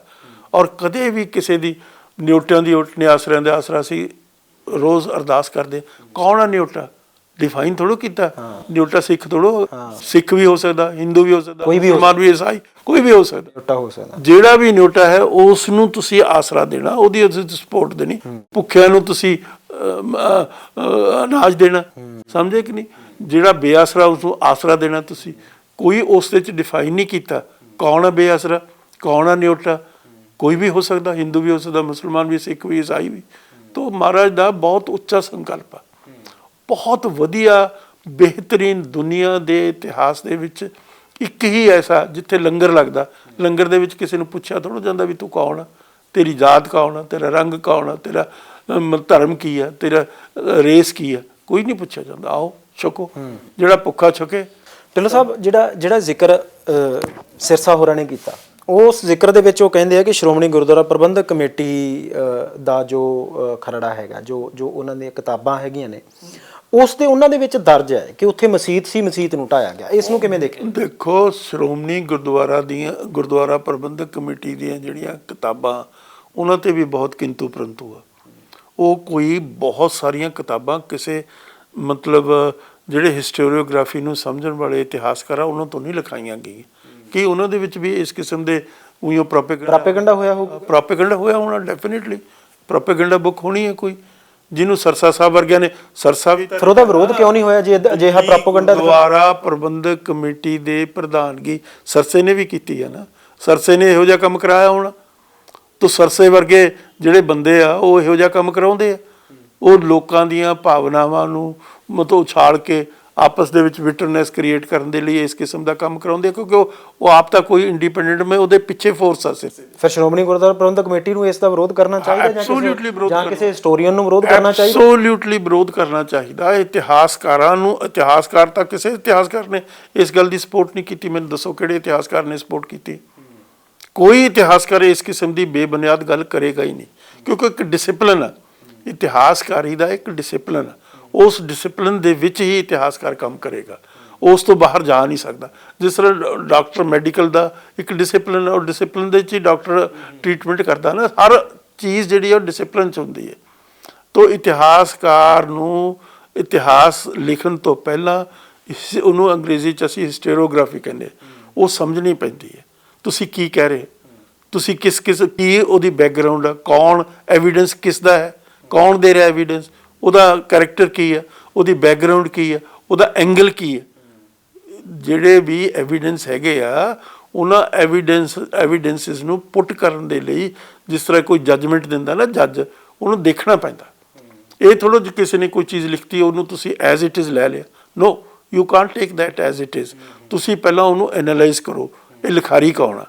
ਔਰ ਕਦੇ ਵੀ ਕਿਸੇ ਦੀ ਨਿਉਟਿਆਂ ਦੀ ਓਟ ਨੇ ਆਸਰਿਆਂ ਦੇ ਆਸਰਾ ਸੀ ਰੋਜ਼ ਅਰਦਾਸ ਕਰਦੇ ਕੌਣ ਆ ਨਿਉਟਾ? ਡਿਫਾਈਨ ਥੋੜੋ ਕੀਤਾ। ਨਿਉਟਾ ਸਿੱਖ ਥੋੜੋ ਸਿੱਖ ਵੀ ਹੋ ਸਕਦਾ ਹਿੰਦੂ ਵੀ ਹੋ ਸਕਦਾ ਕੋਈ ਵੀ ਮੁਸਲਮਾਨ ਵੀ ਈਸਾਈ ਕੋਈ ਵੀ ਹੋ ਸਕਦਾ। ਟੁੱਟਾ ਹੋ ਸਕਦਾ। ਜਿਹੜਾ ਵੀ ਨਿਉਟਾ ਹੈ ਉਸ ਨੂੰ ਤੁਸੀਂ ਆਸਰਾ ਦੇਣਾ ਉਹਦੀ ਤੁਸੀਂ ਸਪੋਰਟ ਦੇਣੀ। ਭੁੱਖਿਆਂ ਨੂੰ ਤੁਸੀਂ ਅਨਾਜ ਦੇਣਾ। ਸਮਝੇ ਕਿ ਨਹੀਂ? ਜਿਹੜਾ ਬੇਆਸਰਾ ਉਸ ਨੂੰ ਆਸਰਾ ਦੇਣਾ ਤੁਸੀਂ ਕੋਈ ਉਸ ਦੇ ਚ ਡਿਫਾਈਨ ਨਹੀਂ ਕੀਤਾ। ਕੌਣ ਹੈ ਬੇਆਸਰਾ? ਕੌਣ ਹੈ ਨਿਉਟਾ? ਕੋਈ ਵੀ ਹੋ ਸਕਦਾ ਹਿੰਦੂ ਵੀ ਹੋ ਸਕਦਾ ਮੁਸਲਮਾਨ ਵੀ ਸਿੱਖ ਵੀ ਈਸਾਈ ਵੀ। ਤੋਂ ਮਹਾਰਾਜ ਦਾ ਬਹੁਤ ਉੱਚਾ ਸੰਕਲਪ ਆ। ਬਹੁਤ ਵਧੀਆ ਬਿਹਤਰੀਨ ਦੁਨੀਆ ਦੇ ਇਤਿਹਾਸ ਦੇ ਵਿੱਚ ਇੱਕ ਹੀ ਐਸਾ ਜਿੱਥੇ ਲੰਗਰ ਲੱਗਦਾ। ਲੰਗਰ ਦੇ ਵਿੱਚ ਕਿਸੇ ਨੂੰ ਪੁੱਛਿਆ ਥੋੜਾ ਜਾਂਦਾ ਵੀ ਤੂੰ ਕੌਣ ਆ? ਤੇਰੀ ਜਾਤ ਕੌਣ ਆ? ਤੇਰਾ ਰੰਗ ਕੌਣ ਆ? ਤੇਰਾ ਧਰਮ ਕੀ ਆ? ਤੇਰਾ ਰੇਸ ਕੀ ਆ? ਕੋਈ ਨਹੀਂ ਪੁੱਛਿਆ ਜਾਂਦਾ। ਆਓ ਛਕੋ। ਜਿਹੜਾ ਭੁੱਖਾ ਛਕੇ। ਢਿੱਲੋਂ ਸਾਹਿਬ ਜਿਹੜਾ ਜਿਹੜਾ ਜ਼ਿਕਰ ਸਿਰਸਾ ਹੋਰਾਂ ਨੇ ਕੀਤਾ ਉਸ ਜ਼ਿਕਰ ਦੇ ਵਿੱਚ ਉਹ ਕਹਿੰਦੇ ਆ ਕਿ ਸ਼੍ਰੋਮਣੀ ਗੁਰਦੁਆਰਾ ਪ੍ਰਬੰਧਕ ਕਮੇਟੀ ਦਾ ਜੋ ਖਰੜਾ ਹੈਗਾ ਜੋ ਜੋ ਉਹਨਾਂ ਦੀਆਂ ਕਿਤਾਬਾਂ ਹੈਗੀਆਂ ਨੇ ਉਸ ਤੇ ਉਹਨਾਂ ਦੇ ਵਿੱਚ ਦਰਜ ਹੈ ਕਿ ਉੱਥੇ ਮਸਜਿਦ ਸੀ ਮਸਜਿਦ ਨੂੰ ਢਾਇਆ ਗਿਆ। ਇਸ ਨੂੰ ਕਿਵੇਂ ਦੇਖਿਆ? ਦੇਖੋ ਸ਼੍ਰੋਮਣੀ ਗੁਰਦੁਆਰਾ ਦੀਆਂ ਗੁਰਦੁਆਰਾ ਪ੍ਰਬੰਧਕ ਕਮੇਟੀ ਦੀਆਂ ਜਿਹੜੀਆਂ ਕਿਤਾਬਾਂ ਉਹਨਾਂ ਤੇ ਵੀ ਬਹੁਤ ਕਿੰਤੂ ਪ੍ਰੰਤੂ ਆ। ਉਹ ਕੋਈ ਬਹੁਤ ਸਾਰੀਆਂ ਕਿਤਾਬਾਂ ਕਿਸੇ ਮਤਲਬ ਜਿਹੜੇ ਹਿਸਟੋਰੀਓਗ੍ਰਾਫੀ ਨੂੰ ਸਮਝਣ ਵਾਲੇ ਇਤਿਹਾਸਕਾਰ ਆ ਉਹਨਾਂ ਤੋਂ ਨਹੀਂ ਲਿਖਾਈਆਂ ਗਈਆਂ। ਕਿ ਉਹਨਾਂ ਦੇ ਵਿੱਚ ਵੀ ਇਸ ਕਿਸਮ ਦੇ ਉਈਓ ਪ੍ਰੋਪੇਗੈਂਡਾ ਪ੍ਰਾਪੇਗੰਡਾ ਹੋਇਆ ਹੋਊਗਾ? ਪ੍ਰੋਪੇਗੈਂਡਾ ਹੋਇਆ ਹੋਣਾ ਡੈਫੀਨਿਟਲੀ ਪ੍ਰੋਪੇਗੈਂਡਾ ਬੁੱਕ ਹੋਣੀ ਹੈ ਕੋਈ। ਜਿਹਨੂੰ ਸਰਸਾ ਸਾਹਿਬ ਵਰਗਿਆਂ ਨੇ ਸਰਸਾ ਵੀ ਫਿਰ ਉਹਦਾ ਵਿਰੋਧ ਕਿਉਂ ਨਹੀਂ ਹੋਇਆ ਜੇ ਅਜਿਹਾ ਪ੍ਰਾਪੇਗੰਡਾ ਗੁਰਦੁਆਰਾ ਪ੍ਰਬੰਧਕ ਕਮੇਟੀ ਦੇ ਪ੍ਰਧਾਨਗੀ ਸਰਸੇ ਨੇ ਵੀ ਕੀਤੀ ਹੈ ਨਾ। ਸਰਸੇ ਨੇ ਇਹੋ ਜਿਹਾ ਕੰਮ ਕਰਾਇਆ ਹੋਣਾ। ਤੋ ਸਰਸੇ ਵਰਗੇ ਜਿਹੜੇ ਬੰਦੇ ਆ ਉਹ ਇਹੋ ਜਿਹਾ ਕੰਮ ਕਰਾਉਂਦੇ ਆ। ਉਹ ਲੋਕਾਂ ਦੀਆਂ ਭਾਵਨਾਵਾਂ ਨੂੰ ਮਤਲਬ ਉਛਾਲ ਕੇ ਆਪਸ ਦੇ ਵਿੱਚ ਬਿਟਰਨੈਸ ਕ੍ਰੀਏਟ ਕਰਨ ਦੇ ਲਈ ਇਸ ਕਿਸਮ ਦਾ ਕੰਮ ਕਰਾਉਂਦੇ ਆ ਕਿਉਂਕਿ ਉਹ ਉਹ ਆਪ ਤਾਂ ਕੋਈ ਇੰਡੀਪੈਂਡੈਂਟ ਮੈਂ ਉਹਦੇ ਪਿੱਛੇ ਫੋਰਸ ਆ ਸਿਰਫ। ਫਿਰ ਸ਼੍ਰੋਮਣੀ ਗੁਰਦੁਆਰਾ ਪ੍ਰਬੰਧਕ ਕਮੇਟੀ ਨੂੰ ਇਸ ਦਾ ਵਿਰੋਧ ਕਰਨਾ ਚਾਹੀਦਾ ਜਾਂ ਕਿਸੇ ਜਾਂ। ਕਿਸੇ ਹਿਸਟੋਰੀਅਨ ਨੂੰ ਵਿਰੋਧ ਕਰਨਾ ਚਾਹੀਦਾ? ਐਬਸੋਲੂਟਲੀ ਵਿਰੋਧ ਕਰਨਾ ਚਾਹੀਦਾ। ਇਤਿਹਾਸਕਾਰਾਂ ਨੂੰ ਇਤਿਹਾਸਕਾਰ ਤਾਂ ਕਿਸੇ ਇਤਿਹਾਸਕਾਰ ਨੇ ਇਸ ਗੱਲ ਦੀ ਸਪੋਰਟ ਨਹੀਂ ਕੀਤੀ। ਮੈਨੂੰ ਦੱਸੋ ਕਿਹੜੇ ਇਤਿਹਾਸਕਾਰ ਨੇ ਸਪੋਰਟ ਕੀਤੀ? ਕੋਈ ਇਤਿਹਾਸਕਾਰ ਇਸ ਕਿਸਮ ਦੀ ਬੇਬੁਨਿਆਦ ਗੱਲ ਕਰੇਗਾ ਹੀ ਨਹੀਂ। ਕਿਉਂਕਿ ਇੱਕ ਡਿਸਪਲਿਨ ਹੈ ਇਤਿਹਾਸਕਾਰੀ ਦਾ ਇੱਕ ਡਿਸਪਲਿਨ ਹੈ ਉਸ ਡਿਸਪਲਿਨ ਦੇ ਵਿੱਚ ਹੀ ਇਤਿਹਾਸਕਾਰ ਕੰਮ ਕਰੇਗਾ। ਉਸ ਤੋਂ ਬਾਹਰ ਜਾ ਨਹੀਂ ਸਕਦਾ। ਜਿਸ ਤਰ੍ਹਾਂ ਡਾਕਟਰ ਮੈਡੀਕਲ ਦਾ ਇੱਕ ਡਿਸਪਲਿਨ ਔਰ ਉਹ ਡਿਸਪਲਿਨ ਦੇ ਵਿੱਚ ਹੀ ਡਾਕਟਰ ਟ੍ਰੀਟਮੈਂਟ ਕਰਦਾ ਨਾ, ਹਰ ਚੀਜ਼ ਜਿਹੜੀ ਹੈ ਉਹ ਡਿਸਪਲਿਨ ਚ ਹੁੰਦੀ ਹੈ। ਤੋ ਇਤਿਹਾਸਕਾਰ ਨੂੰ ਇਤਿਹਾਸ ਲਿਖਣ ਤੋਂ ਪਹਿਲਾਂ ਉਹਨੂੰ ਅੰਗਰੇਜ਼ੀ ਚ ਅਸੀਂ ਹਿਸਟੇਰੋਗ੍ਰਾਫੀ ਕਹਿੰਦੇ ਉਹ ਸਮਝਣੀ ਪੈਂਦੀ ਹੈ। ਤੁਸੀਂ ਕੀ ਕਹਿ ਰਹੇ ਤੁਸੀਂ ਕਿਸ ਕਿਸ ਕੀ ਉਹਦੀ ਬੈਕਗ੍ਰਾਉਂਡ ਆ? ਕੌਣ ਐਵੀਡੈਂਸ ਕਿਸ ਦਾ ਹੈ? ਕੌਣ ਦੇ ਰਿਹਾ ਐਵੀਡੈਂਸ ਉਹਦਾ ਕੈਰੈਕਟਰ ਕੀ ਆ? ਉਹਦੀ ਬੈਕਗ੍ਰਾਉਂਡ ਕੀ ਆ? ਉਹਦਾ ਐਂਗਲ ਕੀ ਹੈ ਜਿਹੜੇ ਵੀ ਐਵੀਡੈਂਸ ਹੈਗੇ ਆ, ਉਹਨਾਂ ਐਵੀਡੈਂਸ ਐਵੀਡੈਂਸਸ ਨੂੰ ਪੁੱਟ ਕਰਨ ਦੇ ਲਈ ਜਿਸ ਤਰ੍ਹਾਂ ਕੋਈ ਜੱਜਮੈਂਟ ਦਿੰਦਾ ਨਾ ਜੱਜ ਉਹਨੂੰ ਦੇਖਣਾ ਪੈਂਦਾ। ਇਹ ਥੋੜੋ ਜੇ ਕਿਸੇ ਨੇ ਕੋਈ ਚੀਜ਼ ਲਿਖਤੀ, ਉਹਨੂੰ ਤੁਸੀਂ ਐਜ਼ ਇਟ ਇਜ਼ ਲੈ ਲਿਆ। No you can't take that as it is ਤੁਸੀਂ ਪਹਿਲਾਂ ਉਹਨੂੰ ਐਨਾਲਾਈਜ਼ ਕਰੋ, ਇਹ ਲਿਖਾਰੀ ਕੌਣ ਆ?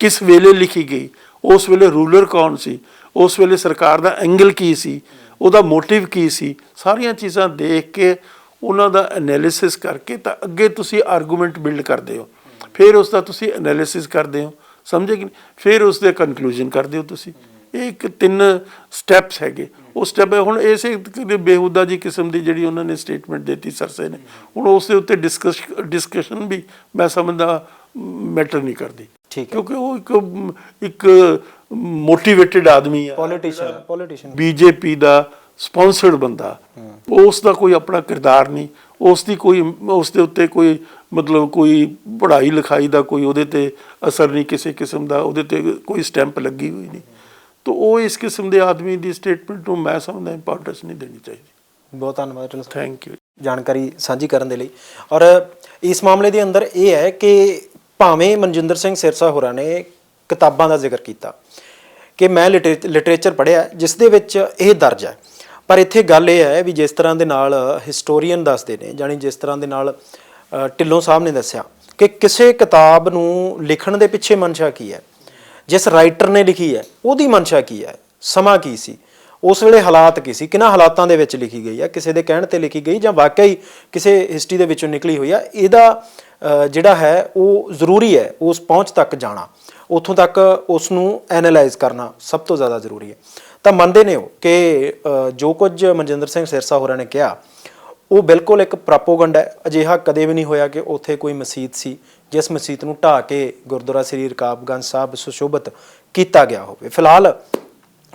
ਕਿਸ ਵੇਲੇ ਲਿਖੀ ਗਈ? ਉਸ ਵੇਲੇ ਰੂਲਰ ਕੌਣ ਸੀ? ਉਸ ਵੇਲੇ ਸਰਕਾਰ ਦਾ ਐਂਗਲ ਕੀ ਸੀ? ਉਹਦਾ ਮੋਟਿਵ ਕੀ ਸੀ? ਸਾਰੀਆਂ ਚੀਜ਼ਾਂ ਦੇਖ ਕੇ ਉਹਨਾਂ ਦਾ ਐਨਾਲਿਸਿਸ ਕਰਕੇ ਤਾਂ ਅੱਗੇ ਤੁਸੀਂ ਆਰਗੂਮੈਂਟ ਬਿਲਡ ਕਰਦੇ ਹੋ। ਫਿਰ ਉਸ ਦਾ ਤੁਸੀਂ ਐਨਾਲਿਸਿਸ ਕਰਦੇ ਹੋ। ਸਮਝੇ ਕਿ ਨਹੀਂ? ਫਿਰ ਉਸ ਦੇ ਕਨਕਲੂਜਨ ਕਰਦੇ ਹੋ ਤੁਸੀਂ। ਇਹ ਇੱਕ ਤਿੰਨ ਸਟੈਪਸ ਹੈਗੇ। ਉਹ ਸਟੈਪ ਹੁਣ ਇਸੇ ਕਿਤੇ ਬੇਹੁਦਾ ਜੀ ਕਿਸਮ ਦੀ ਜਿਹੜੀ ਉਹਨਾਂ ਨੇ ਸਟੇਟਮੈਂਟ ਦਿੱਤੀ ਸਰਸੇ ਨੇ। ਹੁਣ ਉਸ ਦੇ ਉੱਤੇ ਡਿਸਕਸ ਡਿਸਕਸ਼ਨ ਵੀ ਮੈਂ ਸਮਝਦਾ ਮੈਟਰ ਨਹੀਂ ਕਰਦੀ। ਠੀਕ ਹੈ। ਕਿਉਂਕਿ ਉਹ ਇੱਕ ਇੱਕ ਮੋਟੀਵੇਟਡ ਆਦਮੀ ਆ। ਪੋਲੀਟੀਸ਼ੀਅਨ ਪੋਲੀਟੀਸ਼ੀਅਨ ਬੀਜੇਪੀ ਦਾ ਸਪਾਂਸਰਡ ਬੰਦਾ। ਉਸ ਦਾ ਕੋਈ ਆਪਣਾ ਕਿਰਦਾਰ ਨਹੀਂ। ਉਸ ਦੀ ਕੋਈ ਉਸ ਦੇ ਉੱਤੇ ਕੋਈ ਮਤਲਬ ਕੋਈ ਪੜ੍ਹਾਈ ਲਿਖਾਈ ਦਾ ਕੋਈ ਉਹਦੇ ਤੇ ਅਸਰ ਨਹੀਂ ਕਿਸੇ ਕਿਸਮ ਦਾ ਉਹਦੇ ਤੇ ਕੋਈ ਸਟੈਂਪ ਲੱਗੀ ਹੋਈ ਨਹੀਂ। ਤਾਂ ਉਹ ਇਸ ਕਿਸਮ ਦੇ ਆਦਮੀ ਦੀ ਸਟੇਟਮੈਂਟ ਨੂੰ ਮੈਂ ਸਮਝਦਾ ਇੰਪੋਰਟੈਂਸ ਨਹੀਂ ਦੇਣੀ ਚਾਹੀਦੀ। ਬਹੁਤ ਧੰਨਵਾਦ ਸਾਹਿਬ ਥੈਂਕ ਯੂ ਜਾਣਕਾਰੀ ਸਾਂਝੀ ਕਰਨ ਦੇ ਲਈ। ਔਰ ਇਸ ਮਾਮਲੇ ਦੇ ਅੰਦਰ ਇਹ ਹੈ ਕਿ ਭਾਵੇਂ ਮਨਜਿੰਦਰ ਸਿੰਘ ਸਿਰਸਾ ਹੋਰਾਂ ਨੇ ਕਿਤਾਬਾਂ ਦਾ ਜ਼ਿਕਰ ਕੀਤਾ ਕਿ ਮੈਂ ਲਿਟਰੇਚਰ ਪੜ੍ਹਿਆ, ਜਿਸ ਦੇ ਵਿੱਚ ਇਹ ਦਰਜ ਹੈ। ਪਰ ਇੱਥੇ ਗੱਲ ਇਹ ਹੈ ਵੀ ਜਿਸ ਤਰ੍ਹਾਂ ਦੇ ਨਾਲ ਹਿਸਟੋਰੀਅਨ ਦੱਸਦੇ ਨੇ ਜਾਨੀ ਜਿਸ ਤਰ੍ਹਾਂ ਦੇ ਨਾਲ ਢਿੱਲੋਂ ਸਾਹਿਬ ਨੇ ਦੱਸਿਆ ਕਿ ਕਿਸੇ ਕਿਤਾਬ ਨੂੰ ਲਿਖਣ ਦੇ ਪਿੱਛੇ ਮਨਸ਼ਾ ਕੀ ਹੈ? ਜਿਸ ਰਾਈਟਰ ਨੇ ਲਿਖੀ ਹੈ, ਉਹਦੀ ਮਨਸ਼ਾ ਕੀ ਹੈ? ਸਮਾਂ ਕੀ ਸੀ? ਉਸ ਵੇਲੇ ਹਾਲਾਤ ਕੀ ਸੀ? ਕਿਹਨਾਂ ਹਾਲਾਤਾਂ ਦੇ ਵਿੱਚ ਲਿਖੀ ਗਈ ਹੈ? ਕਿਸੇ ਦੇ ਕਹਿਣ ਤੇ ਲਿਖੀ ਗਈ ਜਾਂ ਵਾਕਈ ਕਿਸੇ ਹਿਸਟਰੀ ਦੇ ਵਿੱਚੋਂ ਨਿਕਲੀ ਹੋਈ ਹੈ? ਇਹਦਾ ਜਿਹੜਾ ਹੈ, ਉਹ ਜ਼ਰੂਰੀ ਹੈ, ਉਸ ਪਹੁੰਚ ਤੱਕ ਜਾਣਾ। ਉੱਥੋਂ ਤੱਕ ਉਸ ਨੂੰ ਐਨਲਾਈਜ਼ ਕਰਨਾ ਸਭ ਤੋਂ ਜ਼ਿਆਦਾ ਜ਼ਰੂਰੀ ਹੈ। ਤਾਂ ਮੰਨਦੇ ਨੇ ਉਹ ਕਿ ਜੋ ਕੁਝ ਮਨਜਿੰਦਰ ਸਿੰਘ ਸਿਰਸਾ ਹੋਰਾਂ ਨੇ ਕਿਹਾ, ਉਹ ਬਿਲਕੁਲ ਇੱਕ ਪ੍ਰੋਪੋਗੰਡਾ ਹੈ। ਅਜਿਹਾ ਕਦੇ ਵੀ ਨਹੀਂ ਹੋਇਆ ਕਿ ਉੱਥੇ ਕੋਈ ਮਸਜਿਦ ਸੀ, ਜਿਸ ਮਸਜਿਦ ਨੂੰ ਢਾਹ ਕੇ ਗੁਰਦੁਆਰਾ ਸ੍ਰੀ ਰਕਾਬਗੰਜ ਸਾਹਿਬ ਸੁਸ਼ੋਭਿਤ ਕੀਤਾ ਗਿਆ ਹੋਵੇ। ਫਿਲਹਾਲ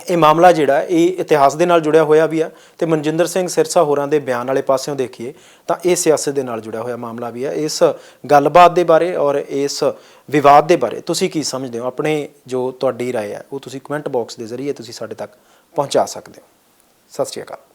ਇਹ ਮਾਮਲਾ ਜਿਹੜਾ ਹੈ, ਇਹ ਇਤਿਹਾਸ ਦੇ ਨਾਲ ਜੁੜਿਆ ਹੋਇਆ ਵੀ ਆ ਤੇ ਮਨਜਿੰਦਰ ਸਿੰਘ ਸਿਰਸਾ ਹੋਰਾਂ ਦੇ ਬਿਆਨ ਵਾਲੇ ਪਾਸਿਓਂ ਦੇਖੀਏ ਤਾਂ ਇਹ ਸਿਆਸਤ ਦੇ ਨਾਲ ਜੁੜਿਆ ਹੋਇਆ ਮਾਮਲਾ ਵੀ ਹੈ ਇਸ ਗੱਲਬਾਤ ਦੇ ਬਾਰੇ ਔਰ ਇਸ ਵਿਵਾਦ ਦੇ ਬਾਰੇ ਤੁਸੀਂ ਕੀ ਸਮਝਦੇ ਹੋ ਆਪਣੇ ਜੋ ਤੁਹਾਡੀ رائے ਹੈ ਉਹ ਤੁਸੀਂ ਕਮੈਂਟ ਬਾਕਸ ਦੇ ਜ਼ਰੀਏ ਤੁਸੀਂ ਸਾਡੇ ਤੱਕ ਪਹੁੰਚਾ ਸਕਦੇ ਹੋ ਸਤਿ ਸ਼੍ਰੀ ਅਕਾਲ